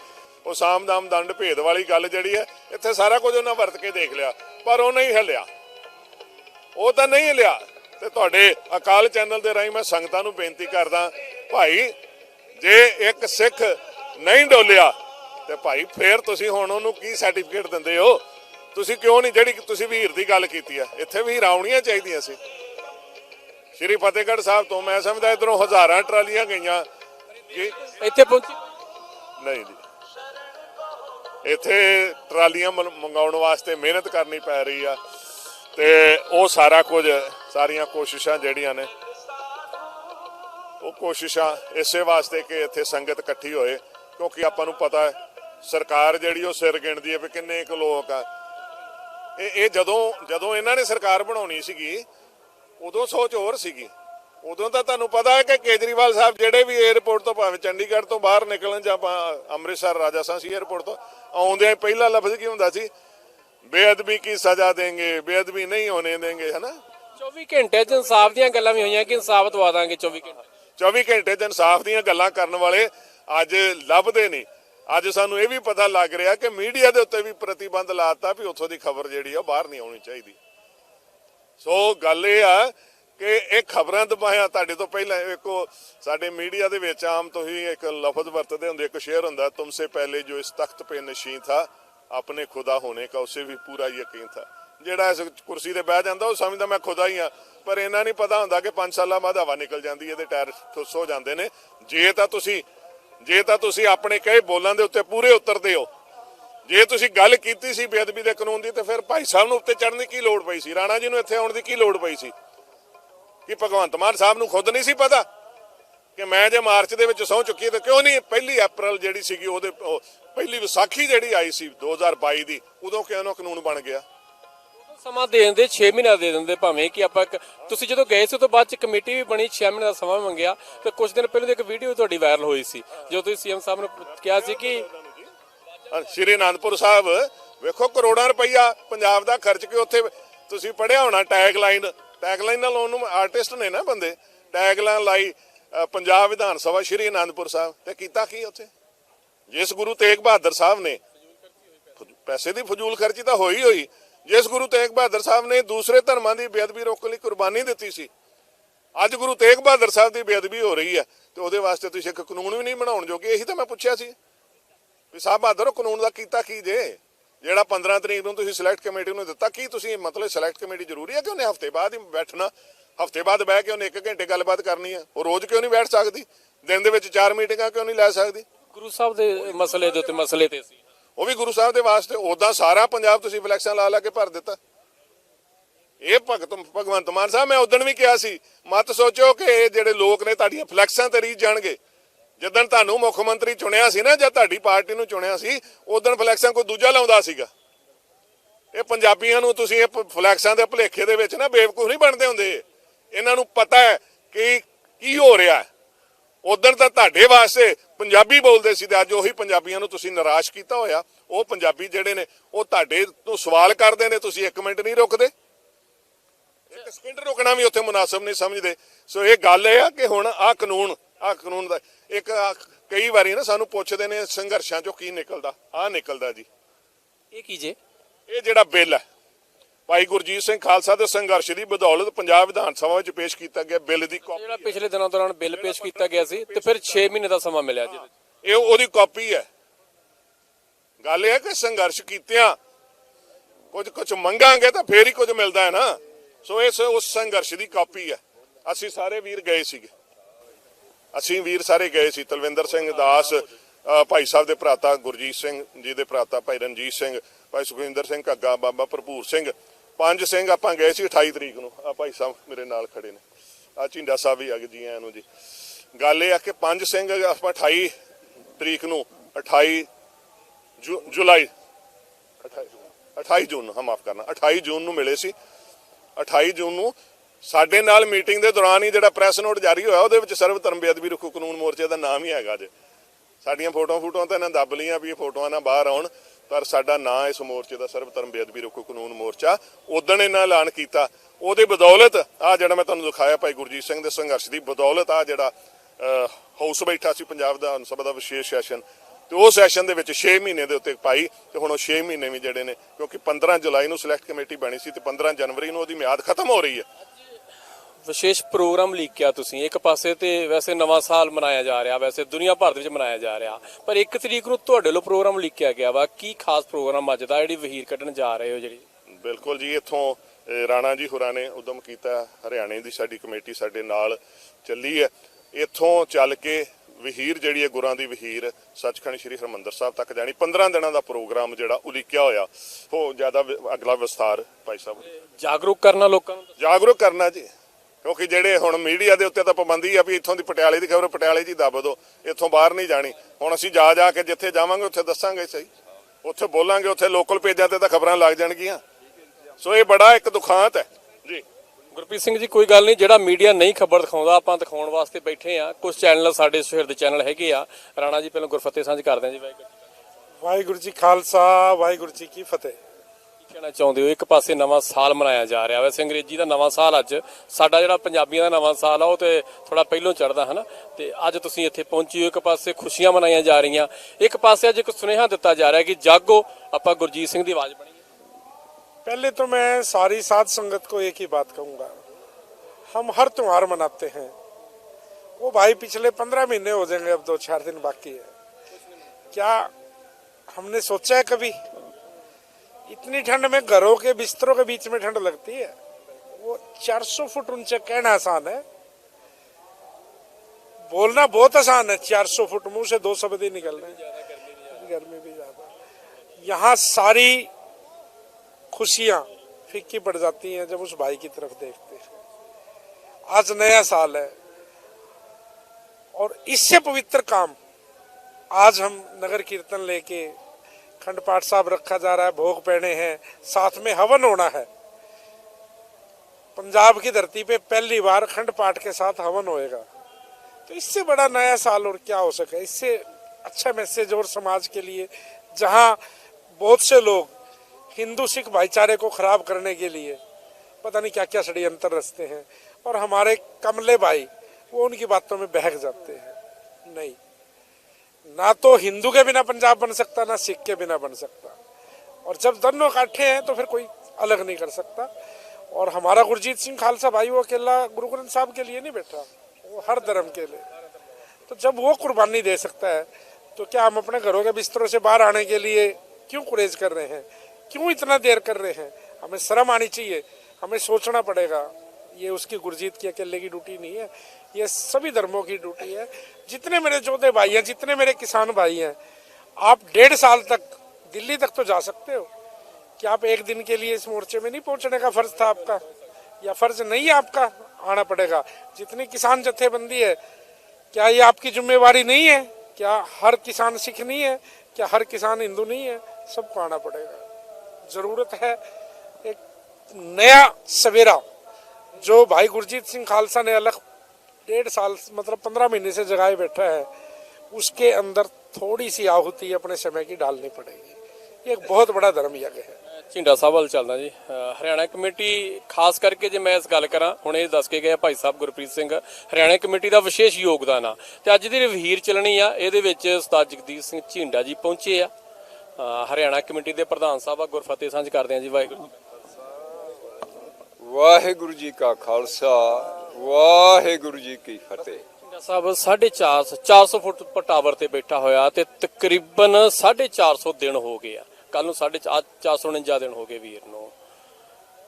ਉਹ ਸਾਮ ਦਾਮ ਦੰਡ ਭੇਦ ਵਾਲੀ ਗੱਲ ਜਿਹੜੀ ਹੈ ਇੱਥੇ ਸਾਰਾ ਕੁਝ ਉਹਨਾਂ ਵਰਤ ਕੇ ਦੇਖ ਲਿਆ ਪਰ ਉਹ ਨਹੀਂ ਹੱਲਿਆ। ਉਹ ਤਾਂ ਨਹੀਂ ਲਿਆ ਤੇ ਤੁਹਾਡੇ ਅਕਾਲ ਚੈਨਲ ਦੇ ਰਾਹੀਂ ਮੈਂ ਸੰਗਤਾਂ ਨੂੰ ਬੇਨਤੀ ਕਰਦਾ ਭਾਈ ਜੇ ਇੱਕ ਸਿੱਖ ਨਹੀਂ ਡੋਲਿਆ ਤੇ ਭਾਈ ਫੇਰ ਤੁਸੀਂ ਹੁਣ ਉਹਨੂੰ ਕੀ ਸਰਟੀਫਿਕੇਟ ਦਿੰਦੇ ਹੋ? ਤੁਸੀਂ ਕਿਉਂ ਨਹੀਂ ਜਿਹੜੀ ਤੁਸੀਂ ਵੀਰ ਦੀ ਗੱਲ ਕੀਤੀ ਆ? ਇੱਥੇ ਵੀ ਆਉਣੀਆਂ ਚਾਹੀਦੀਆਂ ਸੀ। ਸ਼੍ਰੀ ਫਤਿਹਗੜ੍ਹ ਸਾਹਿਬ ਤੋਂ ਮੈਂ ਸਮਝਦਾ ਇਧਰੋਂ ਹਜ਼ਾਰਾਂ ਟਰਾਲੀਆਂ ਗਈਆਂ। ਕਿ ਇੱਥੇ ਪਹੁੰਚੀ? ਨਹੀਂ ਜੀ। ਇੱਥੇ ਟਰਾਲੀਆਂ ਮੰਗਾਉਣ ਵਾਸਤੇ ਮਿਹਨਤ ਕਰਨੀ ਪੈ ਰਹੀ ਆ। ਤੇ ਉਹ ਸਾਰਾ ਕੁਝ ਸਾਰੀਆਂ ਕੋਸ਼ਿਸ਼ਾਂ ਜਿਹੜੀਆਂ ਨੇ ਉਹ ਕੋਸ਼ਿਸ਼ਾਂ ਇਸੇ ਵਾਸਤੇ ਕਿ ਇੱਥੇ ਸੰਗਤ ਇਕੱਠੀ ਹੋਏ। ਕਿਉਂਕਿ ਆਪਾਂ ਨੂੰ ਪਤਾ ਹੈ ਸਰਕਾਰ ਜਿਹੜੀ ਉਹ ਸਿਰ ਗਿਣਦੀ ਹੈ ਵੀ ਕਿੰਨੇ ਕੁ ਲੋਕ ਆ। ਇਹ ਇਹ ਜਦੋਂ ਜਦੋਂ ਇਹਨਾਂ ਨੇ ਸਰਕਾਰ ਬਣਾਉਣੀ ਸੀਗੀ ਉਦੋਂ ਸੋਚ ਹੋਰ ਸੀਗੀ। ਉਦੋਂ ਤਾਂ ਤੁਹਾਨੂੰ ਪਤਾ ਹੈ ਕਿ ਕੇਜਰੀਵਾਲ ਸਾਹਿਬ ਜਿਹੜੇ ਵੀ 에ਅਰਪੋਰਟ ਤੋਂ ਭਾਵੇਂ ਚੰਡੀਗੜ੍ਹ ਤੋਂ ਬਾਹਰ ਨਿਕਲਣ ਜਾਂ ਅੰਮ੍ਰਿਤਸਰ ਰਾਜਸਥਾਨ ਸੀ 에ਅਰਪੋਰਟ ਤੋਂ ਆਉਂਦਿਆਂ ਹੀ ਪਹਿਲਾ ਲਫ਼ਜ਼ ਕੀ ਹੁੰਦਾ ਸੀ? ਬੇਅਦਬੀ ਕੀ ਸਜ਼ਾ ਦੇਂਗੇ ਬੇਅਦਬੀ ਨਹੀਂ ਹੋਣੇ ਦੇਂਗੇ ਹਨਾ? 24 ਘੰਟੇ ਚ ਇਨਸਾਫ ਦੀਆਂ ਗੱਲਾਂ ਵੀ ਹੋਈਆਂ ਕਿ ਇਨਸਾਫ ਦਵਾ ਦਾਂਗੇ 24 ਘੰਟੇ। 24 ਘੰਟੇ ਚ ਇਨਸਾਫ ਦੀਆਂ ਗੱਲਾਂ ਕਰਨ ਵਾਲੇ ਅੱਜ ਲੱਭਦੇ ਨਹੀਂ ਅੱਜ ਸਾਨੂੰ ਇਹ ਵੀ ਪਤਾ ਲੱਗ ਰਿਹਾ ਕਿ ਮੀਡੀਆ ਦੇ ਉੱਤੇ ਵੀ ਪ੍ਰਤੀਬੰਧ ਲਾਤਾ ਵੀ ਉੱਥੋਂ ਦੀ ਖਬਰ ਜਿਹੜੀ ਆ ਬਾਹਰ ਨਹੀਂ ਆਉਣੀ ਚਾਹੀਦੀ। ਸੋ ਗੱਲ ਇਹ ਆ ਕਿ ਇਹ ਖਬਰਾਂ ਦਬਾਇਆ ਤੁਹਾਡੇ ਤੋਂ ਪਹਿਲਾਂ ਇੱਕੋ ਸਾਡੇ ਮੀਡੀਆ ਦੇ ਵਿੱਚ ਆਮ ਤੋਂ ਹੀ ਇੱਕ ਲਫ਼ਜ਼ ਵਰਤਦੇ ਹੁੰਦੇ, ਇੱਕ ਸ਼ੇਰ ਹੁੰਦਾ, ਤੁਮਸੇ ਪਹਿਲੇ ਜੋ ਇਸ ਤਖਤ ਪੇ ਨਸ਼ੀਂ ਥਾ, ਆਪਣੇ ਖੁਦਾ ਹੋਣੇ ਕਾ, ਉਸੇ ਵੀ ਪੂਰਾ ਯਕੀਨ ਥਾ। ਜਿਹੜਾ ਇਸ ਕੁਰਸੀ ਤੇ ਬਹਿ ਜਾਂਦਾ, ਉਹ ਸਮਝਦਾ ਮੈਂ ਖੁਦਾ ਹੀ ਆ। ਪਰ ਇਹਨਾਂ ਨਹੀਂ ਪਤਾ ਹੁੰਦਾ ਕਿ 5 ਸਾਲਾਂ ਬਾਅਦ ਹਵਾ ਨਿਕਲ ਜਾਂਦੀ ਹੈ ਤੇ ਟਾਇਰ ਠੁੱਸ ਹੋ ਜਾਂਦੇ ਨੇ। ਜੇ ਤਾਂ ਤੁਸੀਂ ਜੇ ਤਾਂ ਤੁਸੀਂ ਆਪਣੇ ਕਹੇ ਬੋਲਾਂ ਦੇ ਉੱਤੇ ਪੂਰੇ ਉਤਰਦੇ ਹੋ। ਜੇ ਤੁਸੀਂ ਗੱਲ ਕੀਤੀ ਸੀ ਬੇਅਦਬੀ ਦੇ ਕਾਨੂੰਨ ਦੀ, ਤੇ ਫਿਰ ਭਾਈ ਸਾਹਿਬ ਨੂੰ ਉੱਤੇ ਚੜ੍ਹਨ ਦੀ ਕੀ ਲੋੜ ਪਈ ਸੀ? ਰਾਣਾ ਜੀ ਨੂੰ ਇੱਥੇ ਆਉਣ ਦੀ ਕੀ ਲੋੜ ਪਈ ਸੀ? ਕਿ ਭਗਵੰਤ ਮਾਨ ਸਾਹਿਬ ਨੂੰ ਖੁਦ ਨਹੀਂ ਸੀ ਪਤਾ ਕਿ ਮੈਂ ਜੇ ਮਾਰਚ ਦੇ ਵਿੱਚ ਸਹੁੰ ਚੁੱਕੀ ਤੇ ਕਿਉਂ ਨਹੀਂ ਪਹਿਲੀ ਅਪ੍ਰੈਲ ਜਿਹੜੀ ਸੀਗੀ ਉਹਦੇ, ਉਹ ਪਹਿਲੀ ਵਿਸਾਖੀ ਜਿਹੜੀ ਆਈ ਸੀ 2022 ਦੀ, ਉਦੋਂ ਕਿਉਂ ਨਾ ਕਾਨੂੰਨ ਬਣ ਗਿਆ? ਸਮਾਂ ਦੇਣ ਦੇ 6 ਮਹੀਨਾ ਦੇ ਦਿੰਦੇ ਭਾਵੇਂ ਕਿ ਆਪਾਂ ਇੱਕ- ਤੁਸੀਂ ਜਦੋਂ ਗਏ ਸੀ ਉਸ ਤੋਂ ਬਾਅਦ ਚ ਕਮੇਟੀ ਵੀ ਬਣੀ 6 ਮਹੀਨੇ ਦਾ ਸਮਾਂ ਮੰਗਿਆ, ਤੇ ਕੁਝ ਦਿਨ ਪਹਿਲਾਂ ਦੀ ਇੱਕ ਵੀਡੀਓ ਤੁਹਾਡੀ ਵਾਇਰਲ ਹੋਈ ਸੀ, ਜਦੋਂ ਤੁਸੀਂ ਸੀਐਮ ਸਾਹਿਬ ਨੂੰ ਕਿਹਾ ਸੀ ਕਿ ਅਹ ਸ਼੍ਰੀ ਅਨੰਦਪੁਰ ਸਾਹਿਬ, ਵੇਖੋ ਕਰੋੜਾਂ ਰੁਪਈਆ ਪੰਜਾਬ ਦਾ ਖਰਚ ਕੇ ਉੱਥੇ ਤੁਸੀਂ ਪੜਿਆ ਹੋਣਾ ਟੈਗ ਲਾਈਨ ਟੈਗ ਲਾਈਨ ਨਾਲ ਉਹਨੂੰ ਆਰਟਿਸਟ ਨੇ ਨਾ ਬੰਦੇ ਟੈਗ ਲਾਈਨ ਲਾਈ, ਅਹ ਪੰਜਾਬ ਵਿਧਾਨ ਸਭਾ ਸ਼੍ਰੀ ਅਨੰਦਪੁਰ ਸਾਹਿਬ, ਤੇ ਕੀਤਾ ਕੀ ਉੱਥੇ? ਜਿਸ ਗੁਰੂ ਤੇਗ ਬਹਾਦਰ ਸਾਹਿਬ ਨੇ, ਫਜ਼ੂ- ਪੈਸੇ ਦੀ ਫਜ਼ੂਲ ਖਰਚੀ ਤਾਂ ਹੋਈ ਹੋਈ ਜਿਸ ਗੁਰੂ ਤੇਗ ਬਹਾਦਰ ਸਾਹਿਬ ਨੇ ਦੂਸਰੇ ਧਰਮਾਂ ਦੀ ਬੇਅਦਬੀ ਰੋਕਣ ਲਈ ਕੁਰਬਾਨੀ ਦਿੱਤੀ ਸੀ, ਅੱਜ ਗੁਰੂ ਤੇਗ ਬਹਾਦਰ ਸਾਹਿਬ ਦੀ ਬੇਅਦਬੀ ਹੋ ਰਹੀ ਹੈ ਤੇ ਉਹਦੇ ਵਾਸਤੇ ਤੁਸੀਂ ਇੱਕ ਕਾਨੂੰਨ ਵੀ ਨਹੀਂ ਬਣਾਉਣ ਜੋਗੇ, ਇਹੀ ਤਾਂ ਮੈਂ ਪੁੱਛਿਆ ਸੀ। ਵੀ ਸਾਹਿਬ ਬਹਾਦਰ ਕਾਨੂੰਨ ਦਾ ਕੀਤਾ ਕੀ ਜੇ? ਜਿਹੜਾ 15 ਤਰੀਕ ਨੂੰ ਤੁਸੀਂ ਸਿਲੈਕਟ ਕਮੇਟੀ ਨੂੰ ਦਿੱਤਾ, ਕੀ ਤੁਸੀਂ ਮਤਲਬ ਸਿਲੈਕਟ ਕਮੇਟੀ ਜ਼ਰੂਰੀ ਹੈ ਕਿ ਉਹਨੇ ਹਫ਼ਤੇ ਬਾਅਦ ਹੀ ਬੈਠਣਾ? ਹਫ਼ਤੇ ਬਾਅਦ ਬਹਿ ਕੇ ਉਹਨੇ 1 ਘੰਟੇ ਗੱਲਬਾਤ ਕਰਨੀ ਹੈ। ਉਹ ਰੋਜ਼ ਕਿਉਂ ਨਹੀਂ ਬੈਠ ਸਕਦੀ? ਦਿਨ ਦੇ ਵਿੱਚ ਚਾਰ ਮੀਟਿੰਗਾਂ ਕਿਉਂ ਨਹੀਂ ਲੈ ਸਕਦੀ? ਗੁਰੂ ਸਾਹਿਬ ਦੇ ਮਸਲੇ ਦੇ ਉੱਤੇ ਮਸਲੇ ਤੇ ਸੀ। ਉਹ ਵੀ ਗੁਰੂ ਸਾਹਿਬ ਦੇ ਵਾਸਤੇ ਉਦਾਂ ਸਾਰਾ ਪੰਜਾਬ ਤੁਸੀਂ ਫਲੈਕਸਾਂ ਲਾ ਲਾ ਕੇ ਭਰ ਦਿੱਤਾ। ਇਹ ਭਗਤ ਭਗਵੰਤ ਮਾਨ ਸਾਹਿਬ, ਮੈਂ ਉਦੋਂ ਵੀ ਕਿਹਾ ਸੀ, ਮਤ ਸੋਚੋ ਕਿ ਇਹ ਜਿਹੜੇ ਲੋਕ ਨੇ ਤੁਹਾਡੀਆਂ ਫਲੈਕਸਾਂ ਤੇ ਰੀਝ ਜਾਣਗੇ। ਜਦੋਂ ਤੁਹਾਨੂੰ ਮੁੱਖ ਮੰਤਰੀ ਚੁਣਿਆ ਸੀ ਨਾ, ਜਾਂ ਤੁਹਾਡੀ ਪਾਰਟੀ ਨੂੰ ਚੁਣਿਆ ਸੀ, ਉਦੋਂ ਫਲੈਕਸਾਂ ਕੋਈ ਦੂਜਾ ਲਾਉਂਦਾ ਸੀਗਾ। ਇਹ ਪੰਜਾਬੀਆਂ ਨੂੰ ਤੁਸੀਂ ਇਹ ਫਲੈਕਸਾਂ ਦੇ ਭੁਲੇਖੇ ਦੇ ਵਿੱਚ ਨਾ ਬੇਵਕੂਫ ਨਹੀਂ ਬਣਦੇ ਹੁੰਦੇ। ਇਹਨਾਂ ਨੂੰ ਪਤਾ ਹੈ ਕਿ ਕੀ ਹੋ ਰਿਹਾ ਹੈ। ਉਦੋਂ ਤਾਂ ਤੁਹਾਡੇ ਵਾਸਤੇ ਪੰਜਾਬੀ ਬੋਲਦੇ ਸੀ ਤੇ ਅੱਜ ਉਹੀ ਪੰਜਾਬੀਆਂ ਨੂੰ ਤੁਸੀਂ ਨਿਰਾਸ਼ ਕੀਤਾ ਹੋਇਆ। ਉਹ ਪੰਜਾਬੀ ਜਿਹੜੇ ਨੇ ਉਹ ਤੁਹਾਡੇ ਤੋਂ ਸਵਾਲ ਕਰਦੇ ਨੇ ਤੁਸੀਂ ਇੱਕ ਮਿੰਟ ਨਹੀਂ ਰੁਕਦੇ। ਇੱਕ ਸਕਿੰਟ ਰੁਕਣਾ ਵੀ ਉੱਥੇ ਮੁਨਾਸਬ ਨਹੀਂ ਸਮਝਦੇ। ਸੋ ਇਹ ਗੱਲ ਇਹ ਆ ਕਿ ਹੁਣ ਆਹ ਕਾਨੂੰਨ ਆਹ ਕਾਨੂੰਨ ਦਾ ਇੱਕ ਕਈ ਵਾਰੀ ਨਾ ਸਾਨੂੰ ਪੁੱਛਦੇ ਨੇ ਸੰਘਰਸ਼ਾਂ ਚੋਂ ਕੀ ਨਿਕਲਦਾ ਆਹ ਨਿਕਲਦਾ ਜੀ। ਇਹ ਕੀ ਜੇ? ਇਹ ਜਿਹੜਾ ਬਿੱਲ ਹੈ। ਭਾਈ ਗੁਰਜੀਤ ਸਿੰਘ ਖਾਲਸਾ ਦੇ ਸੰਘਰਸ਼ ਦੀ ਬਦੌਲਤ ਪੰਜਾਬ ਵਿਧਾਨ ਸਭਾ ਵਿੱਚ ਪੇਸ਼ ਕੀਤਾ ਗਿਆ ਬਿੱਲ ਦੀ ਕਾਪੀ ਜਿਹੜਾ ਪਿਛਲੇ ਦਿਨਾਂ ਦੌਰਾਨ ਬਿੱਲ ਪੇਸ਼ ਕੀਤਾ ਗਿਆ ਸੀ ਤੇ ਫਿਰ 6 ਮਹੀਨੇ ਦਾ ਸਮਾਂ ਮਿਲਿਆ ਜੀ ਇਹ ਉਹਦੀ ਕਾਪੀ ਹੈ। ਗੱਲ ਇਹ ਹੈ ਕਿ ਸੰਘਰਸ਼ ਕੀਤਿਆਂ ਕੁਝ ਕੁਝ ਮੰਗਾਂਗੇ ਤਾਂ ਫੇਰ ਹੀ ਕੁਝ ਮਿਲਦਾ ਹੈ ਨਾ। ਸੋ ਇਸ ਉਸ ਸੰਘਰਸ਼ ਦੀ ਕਾਪੀ ਹੈ। ਅਸੀਂ ਸਾਰੇ ਵੀਰ ਗਏ ਸੀਗੇ। ਅਸੀਂ ਵੀਰ ਸਾਰੇ ਗਏ ਸੀ। ਤਲਵਿੰਦਰ ਸਿੰਘ ਦਾਸ ਭਾਈ ਸਾਹਿਬ ਦੇ ਭਰਾਤਾ ਗੁਰਜੀਤ ਸਿੰਘ ਜੀ ਦੇ ਭਰਾਤਾ ਭਾਈ ਰਣਜੀਤ ਸਿੰਘ ਭਾਈ ਸੁਖਵਿੰਦਰ ਸਿੰਘ ਘੱਗਾ ਬਾਬਾ ਭਰਪੂਰ ਸਿੰਘ ਪੰਜ ਸਿੰਘ ਆਪਾਂ ਗਏ ਸੀ 28 ਤਰੀਕ ਨੂੰ। ਆ ਭਾਈ ਸਾਹਿਬ ਮੇਰੇ ਨਾਲ ਖੜੇ ਨੇ। ਆ ਝਿੰਡਾ ਸਾਹਿਬ ਵੀ ਆ ਜੀ ਆਇਆਂ ਨੂੰ ਜੀ। ਗੱਲ ਇਹ ਆ ਕਿ ਪੰਜ ਸਿੰਘ ਆਪਾਂ 28 ਤਰੀਕ ਨੂੰ 28 ਜੁਲਾਈ 28 ਜੂਨ ਨੂੰ ਹਾਂ ਮਾਫ ਕਰਨਾ 28 ਜੂਨ ਨੂੰ ਮਿਲੇ ਸੀ। 28 ਜੂਨ ਨੂੰ ਸਾਡੇ ਨਾਲ ਮੀਟਿੰਗ ਦੇ ਦੌਰਾਨ ਹੀ ਜਿਹੜਾ ਪ੍ਰੈਸ ਨੋਟ ਜਾਰੀ ਹੋਇਆ, ਉਹਦੇ ਵਿੱਚ ਸਰਵ ਧਰਮ ਬੇਅਦਬੀ ਰੁਕੂ ਕਾਨੂੰਨ ਮੋਰਚੇ ਦਾ ਨਾਮ ਹੀ ਹੈਗਾ ਜੇ। ਸਾਡੀਆਂ ਫੋਟੋਆਂ ਫੋਟੋਆਂ ਤਾਂ ਇਹਨਾਂ ਦੱਬ ਲਈਆਂ ਵੀ ਇਹ ਫੋਟੋਆਂ ਨਾ ਬਾਹਰ ਆਉਣ। ਪਰ ਸਾਡਾ ਨਾਂ ਇਸ ਮੋਰਚੇ ਦਾ ਸਰਵ ਧਰਮ ਬੇਅਦਬੀ ਰੁਕੂ ਕਾਨੂੰਨ ਮੋਰਚਾ ਉਦੋਂ ਇਹਨਾਂ ਐਲਾਨ ਕੀਤਾ। ਉਹਦੇ ਬਦੌਲਤ ਆ ਜਿਹੜਾ ਮੈਂ ਤੁਹਾਨੂੰ ਦਿਖਾਇਆ ਭਾਈ ਗੁਰਜੀਤ ਸਿੰਘ ਦੇ ਸੰਘਰਸ਼ ਦੀ ਬਦੌਲਤ ਆ ਜਿਹੜਾ ਅਹ, ਹਾਊਸ ਬੈਠਾ ਸੀ ਪੰਜਾਬ ਦਾ ਸਭਾ ਦਾ ਵਿਸ਼ੇਸ਼ ਸੈਸ਼ਨ। ਤੇ ਉਹ ਸੈਸ਼ਨ ਦੇ ਵਿੱਚ 6 ਮਹੀਨੇ ਦੇ ਉੱਤੇ ਪਾਈ ਤੇ ਹੁਣ ਉਹ 6 ਮਹੀਨੇ ਵੀ ਜਿਹੜੇ ਨੇ ਕਿਉਂਕਿ 15 ਜੁਲਾਈ ਨੂੰ ਸਿਲੈਕਟ ਕਮੇਟੀ ਬਣੀ ਸੀ ਤੇ 15 ਜਨਵਰੀ ਨੂੰ ਉਹਦੀ ਮਿਆਦ ਖਤਮ ਹੋ ਰਹੀ ਹੈ। ਵਿਸ਼ੇਸ਼ ਪ੍ਰੋਗਰਾਮ ਲੀਕਿਆ ਤੁਸੀਂ। ਇੱਕ ਪਾਸੇ ਤੇ ਵੈਸੇ ਨਵਾਂ ਸਾਲ ਮਨਾਇਆ ਜਾ ਰਿਹਾ ਵੈਸੇ ਦੁਨੀਆ ਭਰ ਦੇ ਵਿੱਚ ਮਨਾਇਆ ਜਾ ਰਿਹਾ ਪਰ ਇੱਕ ਤਰੀਕ ਨੂੰ ਤੁਹਾਡੇ ਵੱਲੋਂ ਪ੍ਰੋਗਰਾਮ ਲੀਕਿਆ ਗਿਆ ਵਾ। ਕੀ ਖਾਸ ਪ੍ਰੋਗਰਾਮ ਅੱਜ ਦਾ ਜਿਹੜੀ ਵਹੀਰ ਕੱਢਣ ਜਾ ਰਹੇ ਹੋ ਜਿਹੜੀ? ਬਿਲਕੁਲ ਜੀ ਇੱਥੋਂ ਰਾਣਾ ਜੀ ਹੋਰਾਂ ਨੇ ਉਦਮ ਕੀਤਾ ਹਰਿਆਣੇ ਦੀ ਸਾਡੀ ਕਮੇਟੀ ਸਾਡੇ ਨਾਲ ਚੱਲੀ ਹੈ। ਇੱਥੋਂ ਚੱਲ ਕੇ ਵਹੀਰ ਜਿਹੜੀ ਹੈ ਗੁਰਾਂ ਦੀ ਵਹੀਰ ਸੱਚਖੰਡ ਸ੍ਰੀ ਹਰਮੰਦਰ ਸਾਹਿਬ ਤੱਕ ਜਾਣੀ 15 ਦਿਨਾਂ ਦਾ ਪ੍ਰੋਗਰਾਮ ਜਿਹੜਾ ਉਲੀਕਿਆ ਹੋਇਆ। ਉਹ ਜ਼ਿਆਦਾ ਅਗਲਾ ਵਿਸਥਾਰ ਭਾਈ ਸਾਹਿਬ। ਜਾਗਰੂਕ ਕਰਨਾ ਲੋਕਾਂ ਨੂੰ? ਜਾਗਰੂਕ ਕਰਨਾ ਜੀ। ਕਿਉਂਕਿ ਜਿਹੜੇ ਹੁਣ ਮੀਡੀਆ ਦੇ ਉੱਤੇ ਤਾਂ ਪਾਬੰਦੀ ਆ ਵੀ ਇੱਥੋਂ ਦੀ ਪਟਿਆਲੇ ਦੀ ਖਬਰ ਪਟਿਆਲੇ 'ਚ ਹੀ ਦੱਬ ਦਿਓ ਇੱਥੋਂ ਬਾਹਰ ਨਹੀਂ ਜਾਣੀ। ਹੁਣ ਅਸੀਂ ਜਾ ਜਾ ਕੇ ਜਿੱਥੇ ਜਾਵਾਂਗੇ ਉੱਥੇ ਦੱਸਾਂਗੇ ਸਹੀ। ਉੱਥੇ ਬੋਲਾਂਗੇ ਉੱਥੇ ਲੋਕਲ ਪੇਜਾਂ ਤੇ ਤਾਂ ਖਬਰਾਂ ਲੱਗ ਜਾਣਗੀਆਂ। ਸੋ ਇਹ ਬੜਾ ਇੱਕ ਦੁਖਾਂਤ ਹੈ। ਜੀ। ਗੁਰਪ੍ਰੀਤ ਸਿੰਘ ਜੀ ਕੋਈ ਗੱਲ ਨਹੀਂ ਜਿਹੜਾ ਮੀਡੀਆ ਨਹੀਂ ਖਬਰ ਦਿਖਾਉਂਦਾ ਆਪਾਂ ਦਿਖਾਉਣ ਵਾਸਤੇ ਬੈਠੇ ਆ ਕੁਝ ਚੈਨਲ ਸਾਡੇ ਸ਼ਹਿਰ ਦੇ ਚੈਨਲ ਹੈਗੇ ਆ। ਰਾਣਾ ਜੀ ਪਹਿਲਾਂ ਗੁਰਫਤਿਹ ਸਾਂਝ ਕਰਦੇ ਆ ਜੀ ਵਾਹਿਗੁਰੂ ਵਾਹਿਗੁਰੂ ਜੀ ਖਾਲਸਾ। ਵਾਹਿਗੁਰੂ ਜੀ ਕੀ ਫਤਿਹ। ਕਹਿਣਾ ਚਾਹੁੰਦੇ ਹੋ ਇੱਕ ਪਾਸੇ ਨਵਾਂ ਸਾਲ ਮਨਾਇਆ ਜਾ ਰਿਹਾ ਵੈਸੇ ਅੰਗਰੇਜ਼ੀ ਦਾ ਨਵਾਂ ਸਾਲ ਅੱਜ ਸਾਡਾ ਜਿਹੜਾ ਪੰਜਾਬੀਆਂ ਦਾ ਨਵਾਂ ਸਾਲ ਆ ਉਹ ਤੇ ਥੋੜਾ ਪਹਿਲੋਂ ਚੜਦਾ ਹਨਾ ਤੇ ਅੱਜ ਤੁਸੀਂ ਇੱਥੇ ਪਹੁੰਚੇ ਹੋ ਇੱਕ ਪਾਸੇ ਖੁਸ਼ੀਆਂ ਮਨਾਈਆਂ ਜਾ ਰਹੀਆਂ ਇੱਕ ਪਾਸੇ ਅੱਜ ਇੱਕ ਸੁਨੇਹਾ ਦਿੱਤਾ ਜਾ ਰਿਹਾ ਕਿ ਜਾਗੋ ਆਪਾਂ ਗੁਰਜੀਤ ਸਿੰਘ ਦੀ ਆਵਾਜ਼ ਬਣੀ पहले तो मैं सारी साध संगत को एक ही बात कहूंगा हम हर त्योहार मनाते हैं वो भाई पिछले पंद्रह महीने हो जाएंगे अब दो चार दिन बाकी है क्या हमने सोचा है कभी इतनी ठंड में घरों के बिस्तरों के बीच में ठंड लगती है। वो 400 फुट ऊँचे कहना आसान है। बोलना बहुत आसान है 400 फुट मुँह से दो शब्द ही निकल रहे गर्मी भी ज़्यादा। यहाँ सारी खुशियाँ फीकी पड़ जाती हैं जब उस भाई की तरफ़ देखते हैं। आज नया साल है। और इससे पवित्र काम आज हम नगर कीर्तन लेके खंड पाठ साहब रखा जा रहा है, भोग पहने हैं, साथ में हवन होना है। पंजाब की धरती पे पहली बार खंड पाठ के साथ हवन होएगा। तो इससे बड़ा नया साल और क्या हो सके? इससे अच्छा मैसेज और समाज के लिए, जहाँ बहुत से लोग हिंदू, सिख भाईचारे को खराब करने के लिए, पता नहीं क्या क्या षड्यंत्र रचते हैं, और हमारे कमले भाई, वो उनकी बातों में बहक जाते हैं। नहीं। ना तो हिंदू के बिना पंजाब बन सकता, ना सिख के बिना बन सकता। और जब दोनों इकट्ठे हैं तो फिर कोई अलग नहीं कर सकता। और हमारा गुरजीत सिंह खालसा भाई, वो अकेला गुरु ग्रंथ साहब के लिए नहीं बैठा, वो हर धर्म के लिए। तो जब वो कुर्बानी दे सकता है तो क्या हम अपने घरों के बिस्तरों से बाहर आने के लिए क्यों कुरेज कर रहे हैं? क्यों इतना देर कर रहे हैं? हमें शर्म आनी चाहिए, हमें सोचना पड़ेगा। ये उसकी गुरजीत की अकेले की ड्यूटी नहीं है। ये सभी धर्मों की ड्यूटी है। जितने मेरे चौथे भाई हैं, जितने मेरे किसान भाई हैं, आप डेढ़ साल तक दिल्ली तक तो जा सकते हो। कि आप एक दिन के लिए इस मोर्चे में नहीं पहुँचने का फ़र्ज़ था आपका? या फ़र्ज़ नहीं आपका? आना पड़ेगा। जितनी किसान जत्थेबंदी है, क्या ये आपकी जिम्मेवारी नहीं है? क्या हर किसान सिख नहीं है? क्या हर किसान हिंदू नहीं है? सबको आना पड़ेगा। ज़रूरत है एक नया सवेरा, जो भाई गुरजीत सिंह खालसा ने अलग डेढ़ साल मतलब पंद्रह महीने से जगाए बैठा है उसके अंदर थोड़ी सी आहुति अपने समय की डालनी पड़ेगी ये एक बहुत बड़ा धर्म यज्ञ है ਝਿੰਡਾ ਸਾਹਿਬ ਵੱਲ ਚੱਲਦਾ ਜੀ ਅਹ ਹਰਿਆਣਾ ਕਮੇਟੀ ਖਾਸ ਕਰਕੇ ਜੇ ਮੈਂ ਇਸ ਗੱਲ ਕਰਾਂ ਹੁਣ ਇਹ ਦੱਸ ਕੇ ਗਏ ਆ ਭਾਈ ਸਾਹਿਬ ਗੁਰਪ੍ਰੀਤ ਸਿੰਘ ਹਰਿਆਣਾ ਕਮੇਟੀ ਦਾ ਵਿਸ਼ੇਸ਼ ਯੋਗਦਾਨ ਆ ਤੇ ਅੱਜ ਦੀ ਵਹੀਰ ਚੱਲਣੀ ਆ ਇਹਦੇ ਵਿੱਚ ਉਸਤਾਦ ਜਗਦੀਪ ਸਿੰਘ ਝਿੰਡਾ ਜੀ ਪਹੁੰਚੇ ਆ ਅਹ ਹਰਿਆਣਾ ਕਮੇਟੀ ਦੇ ਪ੍ਰਧਾਨ ਸਾਹਿਬ ਆ ਗੁਰਫਤਿਹ ਸਾਂਝ ਕਰਦੇ ਆ ਜੀ ਵਾਹਿਗੁਰੂ ਵਾਹਿਗੁਰੂ ਜੀ ਕਾ ਖਾਲਸਾ ਵਾਹਿਗੁਰੂ ਜੀ ਕੀ ਫਤਿਹ। ਢਿੰਡਾ ਸਾਹਿਬ 450 400 ਫੁੱਟ ਪਰ ਟਾਵਰ ਤੇ ਬੈਠਾ ਹੋਇਆ ਤੇ ਤਕਰੀਬਨ 450 ਦਿਨ ਹੋ ਗਏ ਆ। ਕੱਲ ਨੂੰ 449 ਦਿਨ ਹੋ ਗਏ ਵੀਰ ਨੂੰ।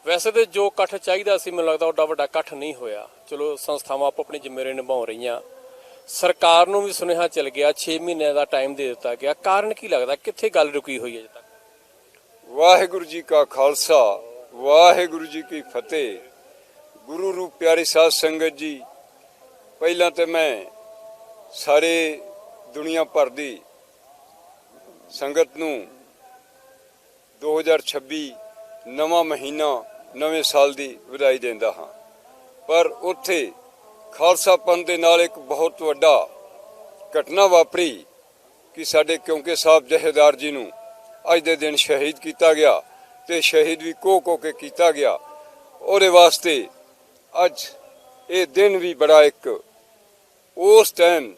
ਵੈਸੇ ਤੇ ਜੋ ਇਕੱਠ ਚਾਹੀਦਾ ਸੀ ਮੈਨੂੰ ਲੱਗਦਾ ਓਡਾ ਵੱਡਾ ਇਕੱਠ ਨਹੀਂ ਹੋਇਆ। ਚਲੋ ਸੰਸਥਾਵਾਂ ਆਪੋ ਆਪਣੀ ਜ਼ਿੰਮੇਵਾਰੀ ਨਿਭਾਉ ਰਹੀਆਂ। ਸਰਕਾਰ ਨੂੰ ਵੀ ਸੁਨੇਹਾ ਚੱਲ ਗਿਆ 6 ਮਹੀਨਿਆਂ ਦਾ ਟਾਈਮ ਦੇ ਦਿੱਤਾ ਗਿਆ। ਕਾਰਨ ਕੀ ਲੱਗਦਾ? ਕਿੱਥੇ ਗੱਲ ਰੁਕੀ ਹੋਈ ਹੈ ਅਜੇ ਤੱਕ? ਵਾਹਿਗੁਰੂ ਜੀ ਕਾ ਖਾਲਸਾ ਵਾਹਿਗੁਰੂ ਜੀ ਕੀ ਫਤਿਹ। ਗੁਰੂ ਰੂਪ ਪਿਆਰੇ ਸਾਧ ਸੰਗਤ ਜੀ, ਪਹਿਲਾਂ ਤੇ ਮੈਂ ਸਾਰੇ ਦੁਨੀਆ ਭਰ ਦੀ ਸੰਗਤ ਨੂੰ 2026 ਨਵਾਂ ਮਹੀਨਾ, ਨਵੇਂ ਸਾਲ ਦੀ ਵਧਾਈ ਦਿੰਦਾ ਹਾਂ। ਪਰ ਉੱਥੇ ਖਾਲਸਾ ਪੰਥ ਦੇ ਨਾਲ ਇੱਕ ਬਹੁਤ ਵੱਡਾ ਘਟਨਾ ਵਾਪਰੀ ਕਿ ਸਾਡੇ ਕਿਉਂਕਿ ਸਾਹਿਬ ਜਹੇਦਾਰ ਜੀ ਨੂੰ ਅੱਜ ਦੇ ਦਿਨ ਸ਼ਹੀਦ ਕੀਤਾ ਗਿਆ ਤੇ ਸ਼ਹੀਦ ਵੀ ਕੋ ਕੋ ਕੇ ਕੀਤਾ ਗਿਆ। ਉਹਦੇ ਵਾਸਤੇ ਅੱਜ ਇਹ ਦਿਨ ਵੀ ਬੜਾ ਇੱਕ ਉਸ ਟਾਈਮ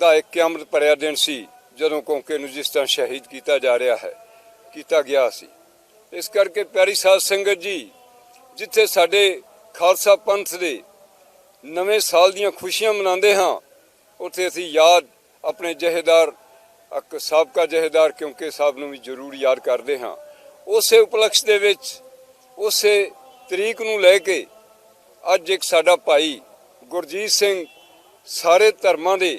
ਦਾ ਇੱਕ ਕਿਆਮਤ ਭਰਿਆ ਦਿਨ ਸੀ, ਜਦੋਂ ਕੌਂਕੇ ਨੂੰ ਜਿਸ ਤਰ੍ਹਾਂ ਸ਼ਹੀਦ ਕੀਤਾ ਜਾ ਰਿਹਾ ਹੈ, ਕੀਤਾ ਗਿਆ ਸੀ। ਇਸ ਕਰਕੇ ਪਿਆਰੀ ਸਾਧ ਸੰਗਤ ਜੀ, ਜਿੱਥੇ ਸਾਡੇ ਖਾਲਸਾ ਪੰਥ ਦੇ ਨਵੇਂ ਸਾਲ ਦੀਆਂ ਖੁਸ਼ੀਆਂ ਮਨਾਉਂਦੇ ਹਾਂ, ਉੱਥੇ ਅਸੀਂ ਯਾਦ ਆਪਣੇ ਜਹੇਦਾਰ, ਅਕ ਸਾਬਕਾ ਜਹੇਦਾਰ ਕਿਉਂਕਿ ਸਾਹਿਬ ਨੂੰ ਵੀ ਜ਼ਰੂਰ ਯਾਦ ਕਰਦੇ ਹਾਂ। ਉਸੇ ਉਪਲਕਸ਼ ਦੇ ਵਿੱਚ, ਉਸੇ ਤਰੀਕ ਨੂੰ ਲੈ ਕੇ ਅੱਜ ਇੱਕ ਸਾਡਾ ਭਾਈ ਗੁਰਜੀਤ ਸਿੰਘ ਸਾਰੇ ਧਰਮਾਂ ਦੇ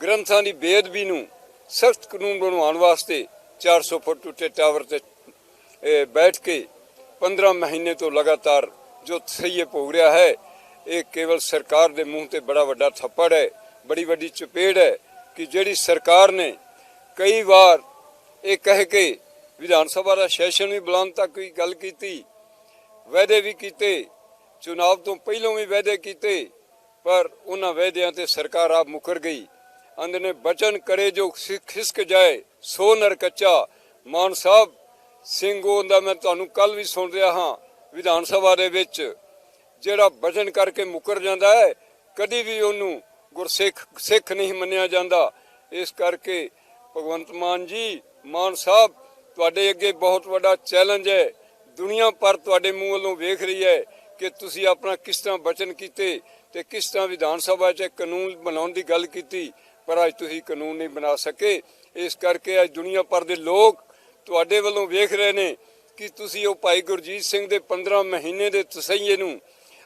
ਗ੍ਰੰਥਾਂ ਦੀ ਬੇਅਦਬੀ ਨੂੰ ਸਖਤ ਕਾਨੂੰਨ ਬਣਵਾਉਣ ਵਾਸਤੇ 400 ਫੁੱਟ ਉੱਤੇ ਟਾਵਰ ਤੇ ਬੈਠ ਕੇ 15 ਮਹੀਨੇ ਤੋਂ ਲਗਾਤਾਰ ਜੋ ਸਹੀਏ ਭੋਗ ਰਿਹਾ ਹੈ, ਇਹ ਕੇਵਲ ਸਰਕਾਰ ਦੇ ਮੂੰਹ ਤੇ ਬੜਾ ਵੱਡਾ ਥੱਪੜ ਹੈ, ਬੜੀ ਵੱਡੀ ਚਪੇੜ ਹੈ ਕਿ ਜਿਹੜੀ ਸਰਕਾਰ ਨੇ ਕਈ ਵਾਰ ਇਹ ਕਹਿ ਕੇ ਵਿਧਾਨ ਸਭਾ ਦਾ ਸੈਸ਼ਨ ਵੀ ਬੁਲਾਉਣ ਤੱਕ ਵੀ ਗੱਲ ਕੀਤੀ, ਵਾਅਦੇ ਵੀ ਕੀਤੇ ਚੁਣਾਵ ਤੋਂ ਪਹਿਲਾਂ ਵੀ ਵਾਅਦੇ ਕੀਤੇ, ਪਰ ਉਹਨਾਂ ਵਾਅਦਿਆਂ ਤੇ ਸਰਕਾਰ ਆਪ ਮੁਕਰ ਗਈ। ਅੰਦਰ ਨੇ ਬਚਨ ਕਰੇ ਜੋ ਖਿ- ਖਿਸਕ ਜਾਏ, ਸੋ ਨਰ ਕੱਚਾ। ਮਾਨ ਸਾਹਿਬ, ਸਿੰਘੋਂ ਦਾ ਮੈਂ ਤੁਹਾਨੂੰ ਕੱਲ ਵੀ ਸੁਣ ਰਿਹਾ ਹਾਂ, ਵਿਧਾਨ ਸਭਾ ਦੇ ਵਿੱਚ। ਜਿਹੜਾ ਬਚਨ ਕਰਕੇ ਮੁਕਰ ਜਾਂਦਾ ਹੈ, ਕਦੀ ਵੀ ਉਹਨੂੰ ਗੁਰਸਿੱਖ, ਸਿੱਖ ਨਹੀਂ ਮੰਨਿਆ ਜਾਂਦਾ। ਇਸ ਕਰਕੇ ਭਗਵੰਤ ਮਾਨ ਜੀ, ਮਾਨ ਸਾਹਿਬ, ਤੁਹਾਡੇ ਅੱਗੇ ਬਹੁਤ ਵੱਡਾ ਚੈਲੰਜ ਹੈ। ਦੁਨੀਆ ਪਰ ਤੁਹਾਡੇ ਮੂੰਹ ਵੱਲੋਂ ਵੇਖ ਰਹੀ ਹੈ। ਕਿ ਤੁਸੀਂ ਆਪਣਾ ਕਿਸ ਤਰ੍ਹਾਂ ਬਚਨ ਕੀਤੇ ਤੇ ਕਿਸ ਤਰ੍ਹਾਂ ਵਿਧਾਨ ਸਭਾ 'ਚ ਕਾਨੂੰਨ ਬਣਾਉਣ ਦੀ ਗੱਲ ਕੀਤੀ, ਪਰ ਅੱਜ ਤੁਸੀਂ ਕਾਨੂੰਨ ਨਹੀਂ ਬਣਾ ਸਕੇ। ਇਸ ਕਰਕੇ ਅੱਜ ਦੁਨੀਆ ਭਰ ਦੇ ਲੋਕ ਤੁਹਾਡੇ ਵੱਲੋਂ ਵੇਖ ਰਹੇ ਨੇ ਕਿ ਤੁਸੀਂ ਉਹ ਭਾਈ ਗੁਰਜੀਤ ਸਿੰਘ ਦੇ 15 ਮਹੀਨੇ ਦੇ ਤਸਈਏ ਨੂੰ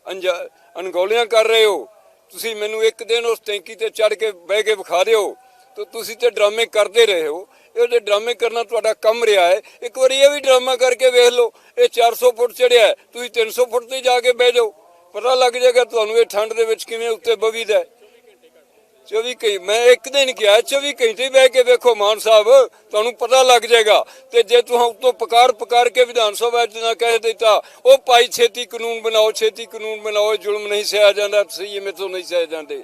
ਅੰਜਾ- ਅਣਗੌਲਿਆਂ ਕਰ ਰਹੇ ਹੋ। ਤੁਸੀਂ ਮੈਨੂੰ ਇੱਕ ਦਿਨ ਉਸ ਟੈਂਕੀ ਤੇ ਚੜ ਕੇ ਬਹਿ ਕੇ ਵਿਖਾ ਦਿਓ, ਤਾਂ ਤੁਸੀਂ ਤੇ ਡਰਾਮੇ ਕਰਦੇ ਰਹੇ ਹੋ। ਇਹਦੇ ਡਰਾਮੇ ਕਰਨਾ ਤੁਹਾਡਾ ਕੰਮ ਰਿਹਾ ਹੈ। ਇੱਕ ਵਾਰੀ ਇਹ ਵੀ ਡਰਾਮਾ ਕਰਕੇ ਵੇਖ ਲਓ ਇਹ 400 ਫੁੱਟ ਚੜਿਆ ਹੈ, ਤੁਸੀਂ 300 ਫੁੱਟ ਤੇ ਜਾ ਕੇ ਬਹਿ ਜਾਓ। ਪਤਾ ਲੱਗ ਜਾਏਗਾ ਤੁਹਾਨੂੰ ਇਹ ਠੰਡ ਦੇ ਵਿੱਚ ਕਿਵੇਂ ਉੱਤੇ ਬਵੀਦਾ ਹੈ। 24 ਘੰਟੇ ਮੈਂ ਇੱਕ ਦਿਨ ਕਿਹਾ 24 ਘੰਟੇ ਬਹਿ ਕੇ ਵੇਖੋ ਮਾਨ ਸਾਹਿਬ ਤੁਹਾਨੂੰ ਪਤਾ ਲੱਗ ਜਾਏਗਾ। ਤੇ ਜੇ ਤੁਸੀਂ ਉੱਤੋਂ ਪਕਾਰ ਪਕਾਰ ਕੇ ਵਿਧਾਨ ਸਭਾ 'ਚ ਨਾ ਕਹਿ ਦਿੱਤਾ ਉਹ ਭਾਈ ਛੇਤੀ ਕਾਨੂੰਨ ਬਣਾਓ ਛੇਤੀ ਕਾਨੂੰਨ ਬਣਾਓ ਜ਼ੁਲਮ ਨਹੀਂ ਸਹਿਆ ਜਾਂਦਾ ਸਹੀ ਮੇਥੋਂ ਨਹੀਂ ਸਹਿ ਜਾਂਦੇ।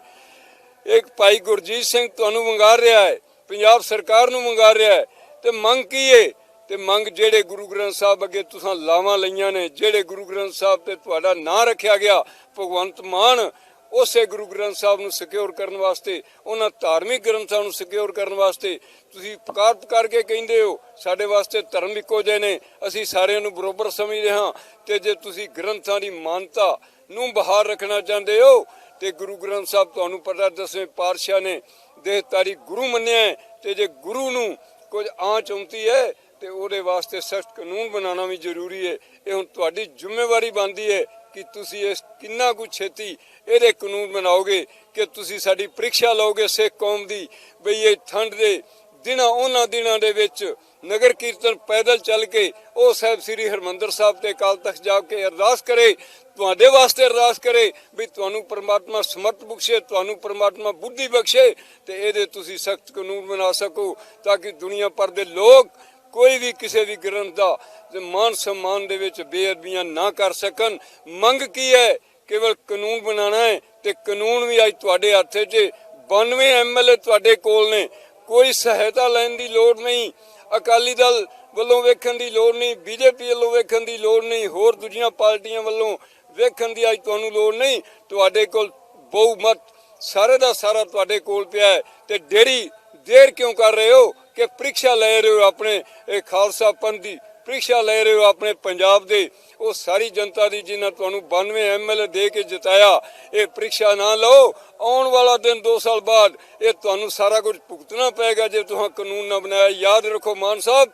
ਇੱਕ ਭਾਈ ਗੁਰਜੀਤ ਸਿੰਘ ਤੁਹਾਨੂੰ ਵੰਗਾਰ ਰਿਹਾ ਹੈ। ਪੰਜਾਬ ਸਰਕਾਰ ਨੂੰ ਮੰਗਾ ਰਿਹਾ ਹੈ ਤੇ ਮੰਗ ਕੀ ਹੈ ਤੇ ਮੰਗ ਜਿਹੜੇ ਗੁਰੂ ਗ੍ਰੰਥ ਸਾਹਿਬ ਅੱਗੇ ਤੁਸੀਂ ਲਾਵਾਂ ਲਈਆਂ ਨੇ, ਜਿਹੜੇ ਗੁਰੂ ਗ੍ਰੰਥ ਸਾਹਿਬ ਤੇ ਤੁਹਾਡਾ ਨਾਂ ਰੱਖਿਆ ਗਿਆ, ਭਗਵੰਤ ਮਾਨ ਉਸੇ ਗੁਰੂ ਗ੍ਰੰਥ ਸਾਹਿਬ ਨੂੰ ਸਿਕਿਉਰ ਕਰਨ ਵਾਸਤੇ, ਉਹਨਾਂ ਧਾਰਮਿਕ ਗ੍ਰੰਥਾਂ ਨੂੰ ਸਿਕਿਉਰ ਕਰਨ ਵਾਸਤੇ ਤੁਸੀਂ ਪੁਕਾਰ ਪੁਕਾਰ ਕੇ ਕਹਿੰਦੇ ਹੋ, ਸਾਡੇ ਵਾਸਤੇ ਧਰਮ ਇੱਕੋ ਜਿਹੇ ਨੇ, ਅਸੀਂ ਸਾਰਿਆਂ ਨੂੰ ਬਰੋਬਰ ਸਮਝਦੇ ਹਾਂ ਤੇ ਜੇ ਤੁਸੀਂ ਗ੍ਰੰਥਾਂ ਦੀ ਮਾਨਤਾ ਨੂੰ ਬਹਾਰ ਰੱਖਣਾ ਚਾਹੁੰਦੇ ਹੋ, ਤੇ ਗੁਰੂ ਗ੍ਰੰਥ ਸਾਹਿਬ ਤੁਹਾਨੂੰ ਪਤਾ ਦਸਵੇਂ ਪਾਤਸ਼ਾਹ ਨੇ ਦੇਹਤਾਰੀ ਗੁਰੂ ਮੰਨਿਆ ਹੈ ਤੇ ਜੇ ਗੁਰੂ ਨੂੰ ਕੁਝ ਆਂਚ ਆਉਂਦੀ ਹੈ ਤੇ ਉਹਦੇ ਵਾਸਤੇ ਸਖਤ ਕਾਨੂੰਨ ਬਣਾਉਣਾ ਵੀ ਜ਼ਰੂਰੀ ਹੈ। ਇਹ ਹੁਣ ਤੁਹਾਡੀ ਜ਼ਿੰਮੇਵਾਰੀ ਬਣਦੀ ਹੈ ਕਿ ਤੁਸੀਂ ਇਸ ਕਿੰਨਾ ਕੁ ਛੇਤੀ ਇਹਦੇ ਕਾਨੂੰਨ ਬਣਾਓਗੇ ਕਿ ਤੁਸੀਂ ਸਾਡੀ ਪ੍ਰੀਖਿਆ ਲਓਗੇ ਸਿੱਖ ਕੌਮ ਦੀ, ਬਈ ਇਹ ਠੰਡ ਦੇ ਦਿਨਾਂ, ਉਹਨਾਂ ਦਿਨਾਂ ਦੇ ਵਿੱਚ ਨਗਰ ਕੀਰਤਨ ਪੈਦਲ ਚੱਲ ਕੇ ਉਹ ਸਾਹਿਬ ਸ੍ਰੀ ਹਰਮੰਦਰ ਸਾਹਿਬ ਤੇ ਅਕਾਲ ਤਖਤ ਜਾ ਕੇ ਅਰਦਾਸ ਕਰੇ, ਤੁਹਾਡੇ ਵਾਸਤੇ ਅਰਦਾਸ ਕਰੇ ਵੀ ਤੁਹਾਨੂੰ ਪਰਮਾਤਮਾ ਸਮਰਥ ਬਖਸ਼ੇ, ਤੁਹਾਨੂੰ ਪਰਮਾਤਮਾ ਬੁੱਧੀ ਬਖਸ਼ੇ ਤੇ ਇਹਦੇ ਤੁਸੀਂ ਸਖਤ ਕਾਨੂੰਨ ਬਣਾ ਸਕੋ ਤਾਂ ਕਿ ਦੁਨੀਆ ਭਰ ਦੇ ਲੋਕ ਕੋਈ ਵੀ ਕਿਸੇ ਵੀ ਗ੍ਰੰਥ ਦਾ ਤੇ ਮਾਨ ਸਨਮਾਨ ਦੇ ਵਿੱਚ ਬੇਅਦਬੀਆਂ ਨਾ ਕਰ ਸਕਣ। ਮੰਗ ਕੀ ਹੈ? ਕੇਵਲ ਕਾਨੂੰਨ ਬਣਾਉਣਾ ਹੈ ਤੇ ਕਾਨੂੰਨ ਵੀ ਅੱਜ ਤੁਹਾਡੇ ਹੱਥ 'ਚ 92 ਐਮਐਲਏ ਤੁਹਾਡੇ ਕੋਲ ਨੇ। ਕੋਈ ਸਹਾਇਤਾ ਲੈਣ ਦੀ ਲੋੜ ਨਹੀਂ। ਅਕਾਲੀ ਦਲ ਵੱਲੋਂ ਵੇਖਣ ਦੀ ਲੋੜ ਨਹੀਂ, ਬੀਜੇਪੀ ਵੱਲੋਂ ਵੇਖਣ ਦੀ ਲੋੜ ਨਹੀਂ, ਹੋਰ ਦੂਜੀਆਂ ਪਾਰਟੀਆਂ ਵੱਲੋਂ ਵੇਖਣ ਦੀ ਅੱਜ ਤੁਹਾਨੂੰ ਲੋੜ ਨਹੀਂ। ਤੁਹਾਡੇ ਕੋਲ ਬਹੁਮਤ ਸਾਰੇ ਦਾ ਸਾਰਾ ਤੁਹਾਡੇ ਕੋਲ ਪਿਆ ਹੈ ਤੇ ਦੇਰੀ ਦੇਰ ਕਿਉਂ ਕਰ ਰਹੇ ਹੋ ਕਿ ਪ੍ਰੀਖਿਆ ਲੈ ਰਹੇ ਹੋ ਆਪਣੇ ਇਹ ਖਾਲਸਾ ਪੰਥ ਦੀ ਪ੍ਰੀਖਿਆ ਲੈ ਰਹੇ ਹੋ ਆਪਣੇ ਪੰਜਾਬ ਦੇ, ਉਹ ਸਾਰੀ ਜਨਤਾ ਦੀ ਜਿਨ੍ਹਾਂ ਤੁਹਾਨੂੰ 92 ਐਮਐਲਏ ਦੇ ਕੇ ਜਿਤਾਇਆ, ਇਹ ਪ੍ਰੀਖਿਆ ਨਾ ਲਓ। ਆਉਣ ਵਾਲਾ ਦਿਨ 2 ਸਾਲ ਬਾਅਦ ਇਹ ਤੁਹਾਨੂੰ ਸਾਰਾ ਕੁਝ ਭੁਗਤਣਾ ਪਏਗਾ ਜੇ ਤੁਸੀਂ ਕਾਨੂੰਨ ਨਾ ਬਣਾਇਆ। ਯਾਦ ਰੱਖੋ ਮਾਨ ਸਾਹਿਬ,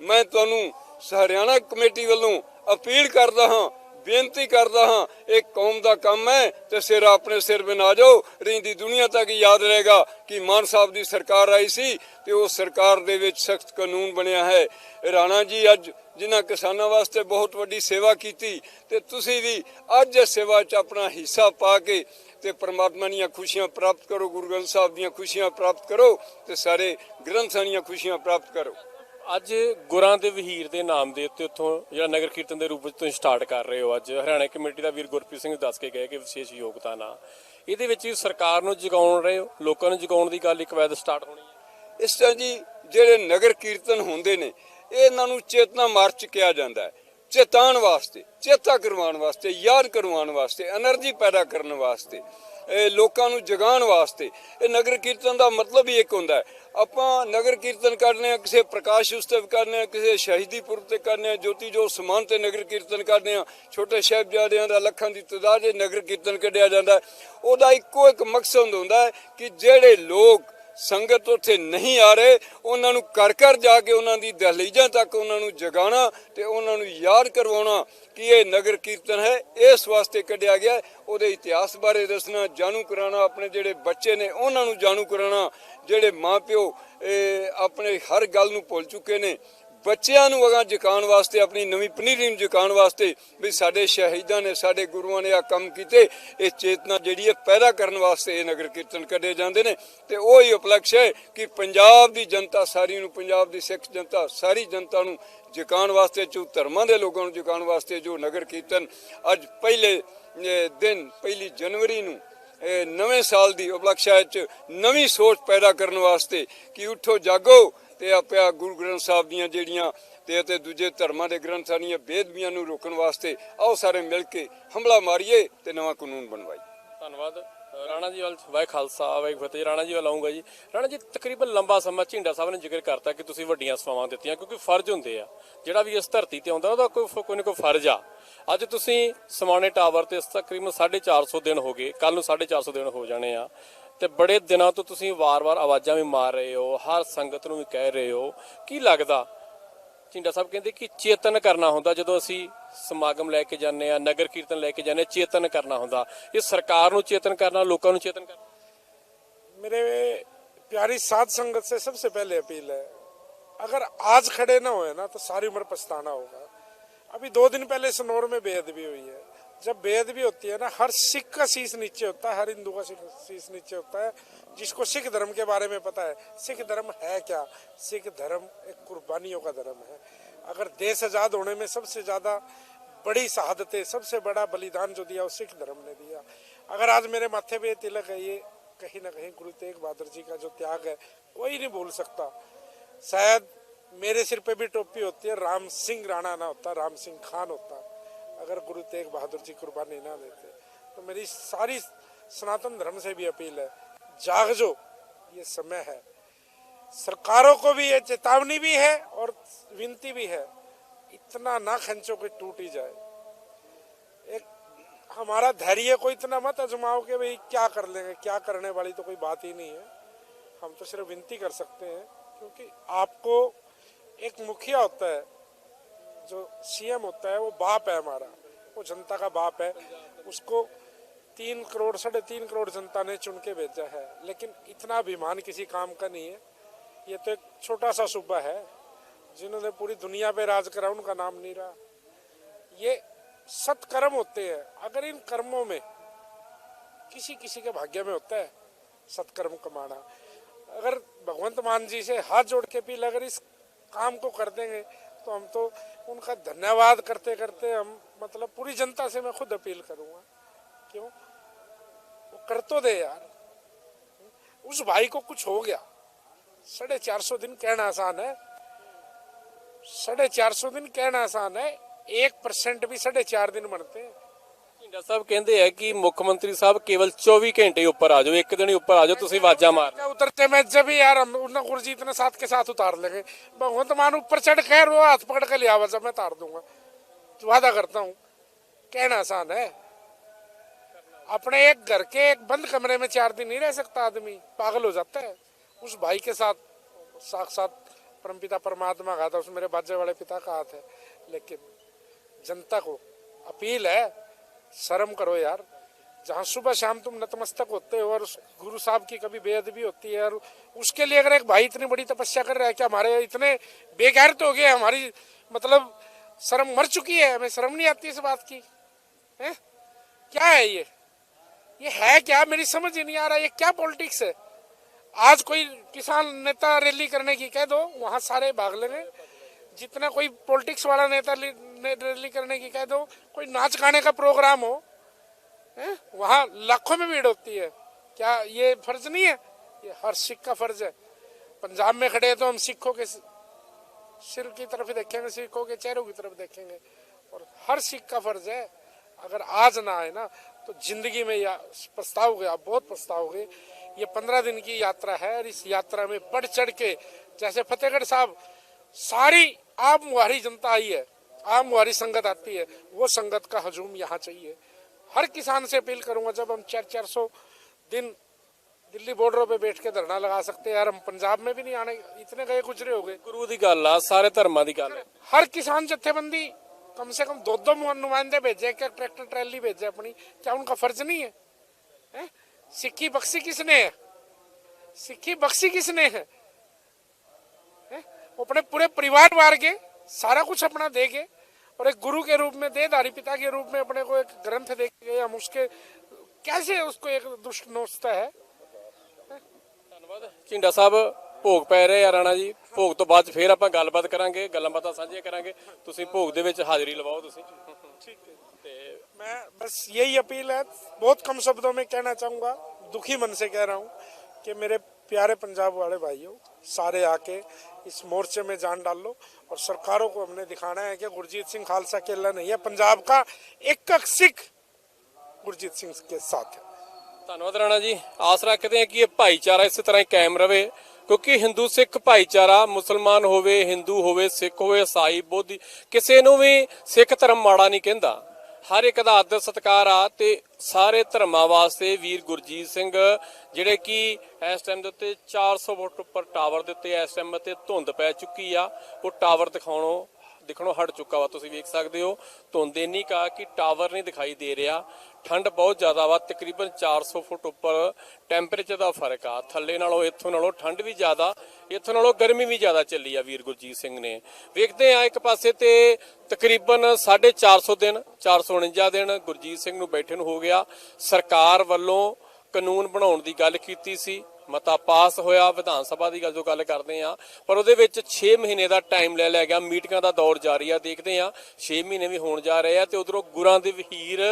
ਮੈਂ ਤੁਹਾਨੂੰ ਹਰਿਆਣਾ ਕਮੇਟੀ ਵੱਲੋਂ ਅਪੀਲ ਕਰਦਾ ਹਾਂ ਬੇਨਤੀ ਕਰਦਾ ਹਾਂ, ਇਹ ਕੌਮ ਦਾ ਕੰਮ ਹੈ ਤੇ ਸਿਰ ਆਪਣੇ ਸਿਰ ਬਣਾ ਜਾਓ। ਰਹਿੰਦੀ ਦੁਨੀਆ ਤੱਕ ਯਾਦ ਰਹੇਗਾ ਕਿ ਮਾਨ ਸਾਹਿਬ ਦੀ ਸਰਕਾਰ ਆਈ ਸੀ ਤੇ ਉਹ ਸਰਕਾਰ ਦੇ ਵਿੱਚ ਸਖਤ ਕਾਨੂੰਨ ਬਣਿਆ ਹੈ। ਰਾਣਾ ਜੀ ਅੱਜ ਜਿਨ੍ਹਾਂ ਕਿਸਾਨਾਂ ਵਾਸਤੇ ਬਹੁਤ ਵੱਡੀ ਸੇਵਾ ਕੀਤੀ ਤੇ ਤੁਸੀਂ ਵੀ ਅੱਜ ਇਸ ਸੇਵਾ 'ਚ ਆਪਣਾ ਹਿੱਸਾ ਪਾ ਕੇ ਤੇ ਪਰਮਾਤਮਾ ਦੀਆਂ ਖੁਸ਼ੀਆਂ ਪ੍ਰਾਪਤ ਕਰੋ, ਗੁਰੂ ਗ੍ਰੰਥ ਸਾਹਿਬ ਦੀਆਂ ਖੁਸ਼ੀਆਂ ਪ੍ਰਾਪਤ ਕਰੋ ਤੇ ਸਾਰੇ ਗ੍ਰੰਥਾਂ ਦੀਆਂ ਖੁਸ਼ੀਆਂ ਪ੍ਰਾਪਤ ਕਰੋ। ਅੱਜ ਗੁਰਾਂ ਦੇ ਵਹੀਰ ਦੇ ਨਾਮ ਦੇ ਉੱਤੇ ਉੱਥੋਂ ਜਿਹੜਾ ਨਗਰ ਕੀਰਤਨ ਦੇ ਰੂਪ ਵਿੱਚ ਤੁਸੀਂ ਸਟਾਰਟ ਕਰ ਰਹੇ ਹੋ ਅੱਜ। ਹਰਿਆਣਾ ਕਮੇਟੀ ਦਾ ਵੀਰ ਗੁਰਪ੍ਰੀਤ ਸਿੰਘ ਦੱਸ ਕੇ ਗਏ ਕਿ ਵਿਸ਼ੇਸ਼ ਯੋਗਦਾਨ ਆ ਇਹਦੇ ਵਿੱਚ ਸਰਕਾਰ ਨੂੰ ਜਗਾਉਣ ਰਹੇ ਹੋ, ਲੋਕਾਂ ਨੂੰ ਜਗਾਉਣ ਦੀ ਗੱਲ ਇੱਕ ਵੈਦ ਸਟਾਰਟ ਹੋਣੀ ਹੈ। ਇਸ ਤਰ੍ਹਾਂ ਜੀ, ਜਿਹੜੇ ਨਗਰ ਕੀਰਤਨ ਹੁੰਦੇ ਨੇ ਇਹਨਾਂ ਨੂੰ ਚੇਤਨਾ ਮਾਰਚ ਕਿਹਾ ਜਾਂਦਾ ਹੈ। ਚੇਤਾਨ ਵਾਸਤੇ, ਚੇਤਾ ਕਰਵਾਉਣ ਵਾਸਤੇ, ਯਾਦ ਕਰਵਾਉਣ ਵਾਸਤੇ એનર્ਜੀ ਪੈਦਾ ਕਰਨ ਵਾਸਤੇ ਲੋਕਾਂ ਨੂੰ ਜਗਾਉਣ ਵਾਸਤੇ, ਇਹ ਨਗਰ ਕੀਰਤਨ ਦਾ ਮਤਲਬ ਹੀ ਇੱਕ ਹੁੰਦਾ ਹੈ। ਆਪਾਂ ਨਗਰ ਕੀਰਤਨ ਕਰਨੇ ਆ, ਕਿਸੇ ਪ੍ਰਕਾਸ਼ ਉਤਸਵ ਕਰਨੇ ਆ, ਕਿਸੇ ਸ਼ਹੀਦੀ ਪੁਰਬ ਤੇ ਕਰਨੇ ਆ, ਜੋਤੀ ਜੋ ਸਮਾਨ ਤੇ ਨਗਰ ਕੀਰਤਨ ਕਰਨੇ ਆ, ਛੋਟੇ ਸਾਹਿਬਜ਼ਾਦਿਆਂ ਦਾ ਲੱਖਾਂ ਦੀ ਤਾਦਾਦ ਦੇ ਨਗਰ ਕੀਰਤਨ ਕੱਢਿਆ ਜਾਂਦਾ ਉਹਦਾ ਇੱਕੋ ਇੱਕ ਮਕਸਦ ਹੁੰਦਾ ਕਿ ਜਿਹੜੇ ਲੋਕ ਸੰਗਤ ਉੱਥੇ ਨਹੀਂ ਆ ਰਹੇ। ਉਹਨਾਂ ਨੂੰ ਘਰ ਘਰ ਜਾ ਕੇ ਉਹਨਾਂ ਦੀ ਦਹਲੀਜ਼ਾਂ ਤੱਕ ਉਹਨਾਂ ਨੂੰ ਜਗਾਉਣਾ ਤੇ ਉਹਨਾਂ ਨੂੰ ਯਾਦ ਕਰਵਾਉਣਾ ਕਿ ਇਹ ਨਗਰ ਕੀਰਤਨ ਹੈ, ਇਸ ਵਾਸਤੇ ਕੱਢਿਆ ਗਿਆ ਉਹਦੇ ਇਤਿਹਾਸ ਬਾਰੇ ਦੱਸਣਾ, ਜਾਣੂ ਕਰਾਉਣਾ, ਆਪਣੇ ਜਿਹੜੇ ਬੱਚੇ ਨੇ ਉਹਨਾਂ ਨੂੰ ਜਾਣੂ ਕਰਾਉਣਾ, ਜਿਹੜੇ ਮਾਪਿਓ ਇਹ ਆਪਣੇ ਹਰ ਗੱਲ ਨੂੰ ਭੁੱਲ ਚੁੱਕੇ ਨੇ। ਬੱਚਿਆਂ ਨੂੰ ਅਗਾਂ ਜਕਾਉਣ ਵਾਸਤੇ, ਆਪਣੀ ਨਵੀਂ ਪਨੀਰੀ ਨੂੰ ਜਕਾਉਣ ਵਾਸਤੇ ਵੀ ਸਾਡੇ ਸ਼ਹੀਦਾਂ ਨੇ, ਸਾਡੇ ਗੁਰੂਆਂ ਨੇ ਆ ਕੰਮ ਕੀਤੇ। ਇਹ ਚੇਤਨਾ ਜਿਹੜੀ ਹੈ ਪੈਦਾ ਕਰਨ ਵਾਸਤੇ ਇਹ ਨਗਰ ਕੀਰਤਨ ਕੱਢੇ ਜਾਂਦੇ ਨੇ। ਤੇ ਉਹ ਹੀ ਉਪਲਕਸ਼ ਹੈ ਕਿ ਪੰਜਾਬ ਦੀ ਜਨਤਾ ਸਾਰੀ ਨੂੰ, ਪੰਜਾਬ ਦੀ ਸਿੱਖ ਜਨਤਾ ਸਾਰੀ ਜਨਤਾ ਨੂੰ ਜਕਾਉਣ ਵਾਸਤੇ, ਜੋ ਧਰਮਾਂ ਦੇ ਲੋਕਾਂ ਨੂੰ ਜਕਾਉਣ ਵਾਸਤੇ ਜੋ ਨਗਰ ਕੀਰਤਨ ਅੱਜ ਪਹਿਲੇ ਦਿਨ, ਪਹਿਲੀ ਜਨਵਰੀ ਨੂੰ ਨਵੇਂ ਸਾਲ ਦੀ ਉਪਲਕਸ਼ਾ ਵਿੱਚ ਨਵੀਂ ਸੋਚ ਪੈਦਾ ਕਰਨ ਵਾਸਤੇ ਕਿ ਉਠੋ ਜਾਗੋ ਤੇ ਆਪਿਆ ਗੁਰੂ ਗ੍ਰੰਥ ਸਾਹਿਬ ਦੀਆਂ ਜਿਹੜੀਆਂ ਤੇ ਅਤੇ ਦੂਜੇ ਧਰਮਾਂ ਦੇ ਗ੍ਰੰਥਾਂ ਦੀਆਂ ਬੇਦਬੀਆਂ ਨੂੰ ਰੋਕਣ ਵਾਸਤੇ ਆਓ ਸਾਰੇ ਮਿਲ ਕੇ ਹਮਲਾ ਮਾਰੀਏ ਤੇ ਨਵਾਂ ਕਾਨੂੰਨ ਬਣਵਾਈਏ। ਧੰਨਵਾਦ। ਰਾਣਾ ਜੀ ਵੱਲ ਵਾਹਿ ਖਾਲਸਾ, ਵਾਹਿ ਫਤਿਹ। ਰਾਣਾ ਜੀ ਵੱਲ ਆਉਂਗਾ ਜੀ। ਰਾਣਾ ਜੀ, ਤਕਰੀਬਨ ਲੰਬਾ ਸਮਾਂ ਝਿੰਡਾ ਸਾਹਿਬ ਨੇ ਜ਼ਿਕਰ ਕਰਤਾ ਕਿ ਤੁਸੀਂ ਵੱਡੀਆਂ ਸੇਵਾਵਾਂ ਦਿੱਤੀਆਂ ਕਿਉਂਕਿ ਫਰਜ਼ ਹੁੰਦੇ ਆ। ਜਿਹੜਾ ਵੀ ਇਸ ਧਰਤੀ ਤੇ ਆਉਂਦਾ, ਉਹਦਾ ਕੋਈ ਕੋਈ ਨਾ ਕੋਈ ਫਰਜ਼ ਆ। ਅੱਜ ਤੁਸੀਂ ਸਮਾਣੇ ਟਾਵਰ ਤੇ ਤਕਰੀਬਨ 450 ਦਿਨ ਹੋ ਗਏ। ਕੱਲ ਨੂੰ 450 ਦਿਨ ਹੋ ਜਾਣੇ ਆ। ਤੇ ਬੜੇ ਦਿਨਾਂ ਤੋਂ ਤੁਸੀਂ ਵਾਰ-ਵਾਰ ਆਵਾਜ਼ਾਂ ਵੀ ਮਾਰ ਰਹੇ ਹੋ ਹਰ ਸੰਗਤ ਨੂੰ ਵੀ ਕਹਿ ਰਹੇ ਹੋ ਕੀ ਲੱਗਦਾ ਝਿੰਡਾ ਸਾਹਿਬ ਕਹਿੰਦੇ ਕਿ ਚੇਤਨ ਕਰਨਾ ਹੁੰਦਾ ਜਦੋਂ ਅਸੀਂ ਸਮਾਗਮ ਲੈ ਕੇ ਜਾਂਦੇ ਆ ਨਗਰ ਕੀਰਤਨ ਲੈ ਕੇ ਜਾਂਦੇ ਹਾਂ, ਚੇਤਨ ਕਰਨਾ ਹੁੰਦਾ ਇਹ ਸਰਕਾਰ ਨੂੰ ਚੇਤਨ ਕਰਨਾ ਲੋਕਾਂ ਨੂੰ ਚੇਤਨ ਕਰਨਾ मेरे प्यारी साध संगत से सबसे पहले अपील है अगर आज खड़े ना हुए ना तो सारी उम्र पछताना होगा अभी दो दिन पहले सनौर में बेअदबी हुई है जब वेद भी होती है ना, हर सिख का शीश नीचे होता है, हर हिंदू का शीश- नीचे होता है, जिसको सिख धर्म के बारे में पता है। सिख धर्म है क्या? सिख धर्म एक कुर्बानियों का धर्म है। अगर देश आज़ाद होने में सबसे ज़्यादा बड़ी शहादतें, सबसे बड़ा बलिदान जो दिया, वो सिख धर्म ने दिया। अगर आज मेरे माथे पे तिलक है, ये कहीं ना कहीं गुरु तेग बहादुर जी का जो त्याग है, कोई नहीं भूल सकता। शायद मेरे सिर पे भी टोपी होती है, राम सिंह राणा ना होता, राम सिंह खान होता। अगर गुरु तेग बहादुर जी कुर्बानी ना देते तो मेरी सारी सनातन धर्म से भी अपील है जाग जो ये समय है। सरकारों को भी ये चेतावनी भी है और विनती भी है, इतना ना खंचो कि टूट ही जाए। एक हमारा धैर्य को इतना मत अजमाओ कि भाई क्या कर लेंगे, क्या करने वाली तो कोई बात ही नहीं है। हम तो सिर्फ़ विनती कर सकते हैं, क्योंकि आपको एक मुखिया होता है जो सीएम होता है, वो बाप है हमारा। वो जनता का बाप है। उसको तीन करोड़, साढ़े तीन करोड़ जनता ने चुन के भेजा है। लेकिन इतना अभिमान किसी काम का नहीं है। ये तो एक छोटा सा सूबा है। जिन्होंने पूरी दुनिया पे राज करा, उनका नाम नहीं रहा। ये सत्कर्म होते हैं। अगर इन कर्मों में किसी किसी के भाग्य में होता है, सत्कर्म कमाना। अगर भगवंत मान जी से हाथ जोड़ के पील अगर इस काम को कर देंगे तो हम तो उनका धन्यवाद करते करते हम मतलब पूरी जनता से मैं खुद अपील करूँगा, क्यों? वो कर तो दे यार। उस भाई को कुछ हो गया। साढ़े चार सौ दिन कहना आसान है। साढ़े चार सौ दिन कहना आसान है। एक परसेंट भी साढ़े चार दिन बनते हैं। ਢਿੰਡਾ ਸਾਹਿਬ ਕਹਿੰਦੇ ਆ ਕਿ ਮੁੱਖ ਮੰਤਰੀ ਸਾਹਿਬ ਕੇਵਲ 24 ਘੰਟੇ ਉੱਪਰ ਆ ਜਾਓ ਇੱਕ ਦਿਨ ਹੀ ਉੱਪਰ ਆ ਜਾਓ ਤੁਸੀਂ ਆਵਾਜ਼ਾਂ ਮਾਰ क्या उतरते मैं जब ही यार हम उन गुरजीत ने साथ के साथ उतार लेंगे भगवंत मान ऊपर चढ़ खैर वो हाथ पकड़ के लिया हुआ सब मैं उतार दूंगा वादा करता हूँ कहना आसान है अपने एक घर के एक बंद कमरे में चार दिन नहीं रह सकता आदमी पागल हो जाता है उस भाई के साथ साक्षात परमपिता परमात्मा का था उस मेरे बाजे वाले पिता का हाथ है लेकिन जनता को अपील है शर्म करो यार। जहाँ सुबह शाम तुम नतमस्तक होते हो और गुरु साहब की कभी बेअदबी होती है और उसके लिए अगर एक भाई इतनी बड़ी तपस्या कर रहा है कि हमारे इतने बेगैर तो हो गए हमारी मतलब शर्म मर चुकी है, हमें शर्म नहीं आती इस बात की? है? क्या है ये? ये है क्या? मेरी समझ ही नहीं आ रहा, ये क्या पॉलिटिक्स है? आज कोई किसान नेता रैली करने की कह दो, वहाँ सारे भाग लेंगे। जितना कोई पॉलिटिक्स वाला नेता रैली करने की कह दो कोई नाच गाने का प्रोग्राम हो, हैं? वहाँ लाखों में भीड़ होती है। क्या ये फ़र्ज़ नहीं है? ये हर सिख का फ़र्ज़ है। पंजाब में खड़े तो हम सिखों के सिर की तरफ़ ही देखेंगे, सिखों के चेहरों की तरफ़ देखेंगे। और हर सिख का फ़र्ज़ है। अगर आज ना आए ना तो ज़िंदगी में या पछताओगे आप बहुत पछताओगे ये पंद्रह दिन की यात्रा है और इस यात्रा में बढ़ चढ़ के, जैसे फतेहगढ़ साहब, सारी आम मुहारी जनता आई है। आम मुहारी संगत आती है वो संगत का हजूम यहाँ चाहिए हर किसान से अपील करूंगा जब हम चार चार सौ दिन दिल्ली बॉर्डरों पे बैठ के धरना लगा सकते हैं यार हम पंजाब में भी नहीं आने इतने गए गुजरे हो गए ਗੁਰੂ ਦੀ ਗੱਲ ਆ ਸਾਰੇ ਧਰਮਾਂ ਦੀ ਗੱਲ ਹੈ हर किसान जत्थेबंदी कम से कम दो दो नुमाइंदे भेजे क्या ट्रैक्टर ट्रैली भेजे अपनी क्या उनका फर्ज नहीं है, हैं? सिक्की बख्शी किसने है सिक्की बख्शी किसने है, हैं? वो अपने पूरे परिवार वार के सारा कुछ अपना दे के और एक गुरु के रूप में देदारी पिता के रूप में अपने को एक ग्रंथ दे के हम उसके कैसे उसको एक दुष्ट नोचता है ਧੰਨਵਾਦ ਝਿੰਡਾ ਸਾਹਿਬ ਭੋਗ ਪੈ ਰਹੇ ਆ ਰਾਣਾ ਜੀ ਭੋਗ ਤੋਂ ਬਾਅਦ ਫੇਰ ਆਪਾਂ ਗੱਲਬਾਤ ਕਰਾਂਗੇ ਗੱਲਾਂ ਬਾਤਾਂ ਸਾਂਝੀਆਂ ਕਰਾਂਗੇ ਤੁਸੀਂ ਭੋਗ ਦੇ ਵਿੱਚ ਹਾਜ਼ਰੀ ਲਵਾਓ ਤੁਸੀਂ ठीक है मैं बस यही अपील है बहुत कम शब्दों में कहना चाहूंगा दुखी मन से कह रहा हूँ कि मेरे प्यारे पंजाब वाले भाइयों सारे आके इस मोर्चे में जान डाल लो और सरकारों को हमने दिखाना है कि गुरजीत सिंह खालसा केला नहीं है पंजाब का एक एक सिख गुरजीत सिंह के साथ है ਧੰਨਵਾਦ ਰਾਣਾ ਜੀ ਆਸ ਰੱਖਦੇ ਹਾਂ ਕਿ ਇਹ ਭਾਈਚਾਰਾ ਇਸੇ ਤਰ੍ਹਾਂ ਹੀ ਕਾਇਮ ਰਵੇ ਕਿਉਂਕਿ ਹਿੰਦੂ ਸਿੱਖ ਭਾਈਚਾਰਾ ਮੁਸਲਮਾਨ ਹੋਵੇ ਹਿੰਦੂ ਹੋਵੇ ਸਿੱਖ ਹੋਵੇ ਈਸਾਈ ਬੋਧੀ ਕਿਸੇ ਨੂੰ ਵੀ ਸਿੱਖ ਧਰਮ ਮਾੜਾ ਨਹੀਂ ਕਹਿੰਦਾ ਹਰ ਇੱਕ ਦਾ ਆਦਰ ਸਤਿਕਾਰ ਆ ਤੇ ਸਾਰੇ ਧਰਮਾਂ ਵਾਸਤੇ ਵੀਰ ਗੁਰਜੀਤ ਸਿੰਘ, ਜਿਹੜੇ ਕਿ ਇਸ ਟਾਈਮ ਦੇ ਉੱਤੇ 400 ਫੁੱਟ ਉੱਪਰ ਟਾਵਰ ਦੇ ਉੱਤੇ ਇਸ ਟਾਈਮ ਤੇ ਧੁੰਦ ਪੈ ਚੁੱਕੀ ਆ। ਉਹ ਟਾਵਰ ਦਿਖਾਉਣੋਂ ਦਿਖਣੋਂ ਹਟ ਚੁੱਕਾ ਵਾ, ਤੁਸੀਂ ਵੇਖ ਸਕਦੇ ਹੋ। ਧੁੰਦ ਇੰਨੀ ਕਾ ਕਿ ਟਾਵਰ ਨਹੀਂ ਦਿਖਾਈ ਦੇ ਰਿਹਾ। ਠੰਡ ਬਹੁਤ ਜ਼ਿਆਦਾ ਵਾ, ਤਕਰੀਬਨ 400 ਫੁੱਟ ਉੱਪਰ ਟੈਂਪਰੇਚਰ ਦਾ ਫ਼ਰਕ ਆ। ਥੱਲੇ ਨਾਲੋਂ, ਇੱਥੋਂ ਨਾਲੋਂ ਠੰਡ ਵੀ ਜ਼ਿਆਦਾ, ਇੱਥੋਂ ਨਾਲੋਂ ਗਰਮੀ ਵੀ ਜ਼ਿਆਦਾ ਚੱਲੀ ਆ ਵੀਰ ਗੁਰਜੀਤ ਸਿੰਘ ਨੇ। ਵੇਖਦੇ ਆ ਇੱਕ ਪਾਸੇ ਤੇ ਤਕਰੀਬਨ 450 ਦਿਨ 449 ਦਿਨ ਗੁਰਜੀਤ ਸਿੰਘ ਨੂੰ ਬੈਠੇ ਨੂੰ ਹੋ ਗਿਆ। ਸਰਕਾਰ ਵੱਲੋਂ ਕਾਨੂੰਨ ਬਣਾਉਣ ਦੀ ਗੱਲ ਕੀਤੀ ਸੀ। ਮਤਾ ਪਾਸ ਹੋਇਆ ਵਿਧਾਨ ਸਭਾ ਦੀ ਗੱਲ ਜੋ ਗੱਲ ਕਰਦੇ ਆ ਪਰ ਉਹਦੇ ਵਿੱਚ 6 ਮਹੀਨੇ ਦਾ ਟਾਈਮ ਲੈ ਲਿਆ ਗਿਆ, ਮੀਟਿੰਗਾਂ ਦਾ ਦੌਰ ਜਾਰੀ ਆ, ਦੇਖਦੇ ਆ 6 ਮਹੀਨੇ ਵੀ ਹੋਣ ਜਾ ਰਹੇ ਆ ਤੇ ਉਧਰੋਂ ਗੁਰਾਂ ਦੇ ਵਹੀਰ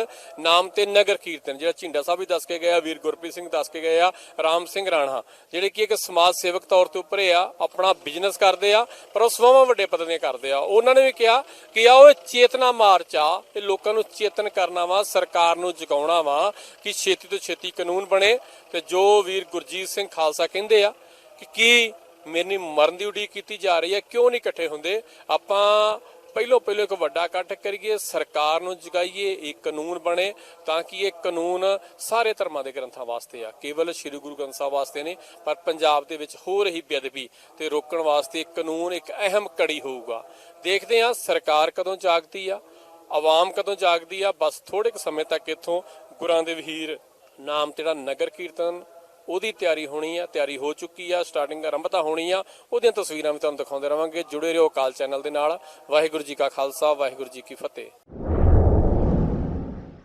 ਨਾਮ ਤੇ ਨਗਰ ਕੀਰਤਨ, ਜਿਹੜਾ ਝਿੰਡਾ ਸਾਹਿਬ ਵੀ ਦੱਸ ਕੇ ਗਏ ਆ, ਵੀਰ ਗੁਰਪ੍ਰੀਤ ਸਿੰਘ ਦੱਸ ਕੇ ਗਏ ਆ, ਰਾਮ ਸਿੰਘ ਰਾਣਾ, ਜਿਹੜੇ ਕਿ ਇੱਕ ਸਮਾਜ ਸੇਵਕ ਤੌਰ ਤੇ ਉੱਪਰੇ ਆ, ਆਪਣਾ ਬਿਜ਼ਨਸ ਕਰਦੇ ਆ, ਪਰ ਉਹ ਸਵਾਵਾਂ ਵੱਡੇ ਪੱਧਰ ਦੀਆਂ ਕਰਦੇ ਆ। ਉਹਨਾਂ ਨੇ ਵੀ ਕਿਹਾ ਕਿ ਆ ਉਹ ਚੇਤਨਾ ਮਾਰਚ ਆ, ਇਹ ਲੋਕਾਂ ਨੂੰ ਚੇਤਨ ਕਰਨਾ ਵਾ, ਸਰਕਾਰ ਨੂੰ ਜਗਾਉਣਾ ਵਾ ਕਿ ਛੇਤੀ ਤੋਂ ਛੇਤੀ ਕਾਨੂੰਨ ਬਣੇ ਤੇ ਜੋ ਵੀਰ ਗੁਰਜੀਤ ਸਿੰਘ ਖਾਲਸਾ ਕਹਿੰਦੇ ਆ ਕਿ ਕੀ ਮੇਰੀ ਮਰਨ ਦੀ ਉਡੀਕ ਕੀਤੀ ਜਾ ਰਹੀ ਹੈ, ਕਿਉਂ ਨਹੀਂ ਇਕੱਠੇ ਹੁੰਦੇ? ਆਪਾਂ ਪਹਿਲੋਂ ਪਹਿਲੋਂ ਇੱਕ ਵੱਡਾ ਇਕੱਠ ਕਰੀਏ, ਸਰਕਾਰ ਨੂੰ ਜਗਾਈਏ ਇੱਕ ਕਾਨੂੰਨ ਬਣੇ ਤਾਂ ਕਿ ਇਹ ਕਾਨੂੰਨ ਸਾਰੇ ਧਰਮਾਂ ਦੇ ਗ੍ਰੰਥਾਂ ਵਾਸਤੇ ਆ। ਕੇਵਲ ਸ੍ਰੀ ਗੁਰੂ ਗ੍ਰੰਥ ਸਾਹਿਬ ਵਾਸਤੇ ਨਹੀਂ, ਪਰ ਪੰਜਾਬ ਦੇ ਵਿੱਚ ਹੋ ਰਹੀ ਬੇਅਦਬੀ ਤੇ ਰੋਕਣ ਵਾਸਤੇ ਇੱਕ ਕਾਨੂੰਨ ਇੱਕ ਅਹਿਮ ਕੜੀ ਹੋਊਗਾ। ਦੇਖਦੇ ਹਾਂ ਸਰਕਾਰ ਕਦੋਂ ਜਾਗਦੀ ਆ, ਆਵਾਮ ਕਦੋਂ ਜਾਗਦੀ ਆ, ਬਸ ਥੋੜੇ ਕੁ ਸਮੇਂ ਤੱਕ ਇੱਥੋਂ ਗੁਰਾਂ ਦੇ ਵਹੀਰ ਨਾਮ ਤੇਰਾ ਨਗਰ ਕੀਰਤਨ, ਉਹਦੀ ਤਿਆਰੀ ਹੋਣੀ ਆ, ਤਿਆਰੀ ਹੋ ਚੁੱਕੀ ਆ ਸਟਾਰਟਿੰਗ ਆਰੰਭਤਾ ਹੋਣੀ ਆ। ਉਹਦੀਆਂ ਤਸਵੀਰਾਂ ਵੀ ਤੁਹਾਨੂੰ ਦਿਖਾਉਂਦੇ ਰਵਾਂਗੇ। ਜੁੜੇ ਰਹੋ ਕਾਲ ਚੈਨਲ ਦੇ ਨਾਲ। ਵਾਹਿਗੁਰੂ ਜੀ ਕਾ ਖਾਲਸਾ, ਵਾਹਿਗੁਰੂ ਜੀ ਕੀ ਫਤਿਹ।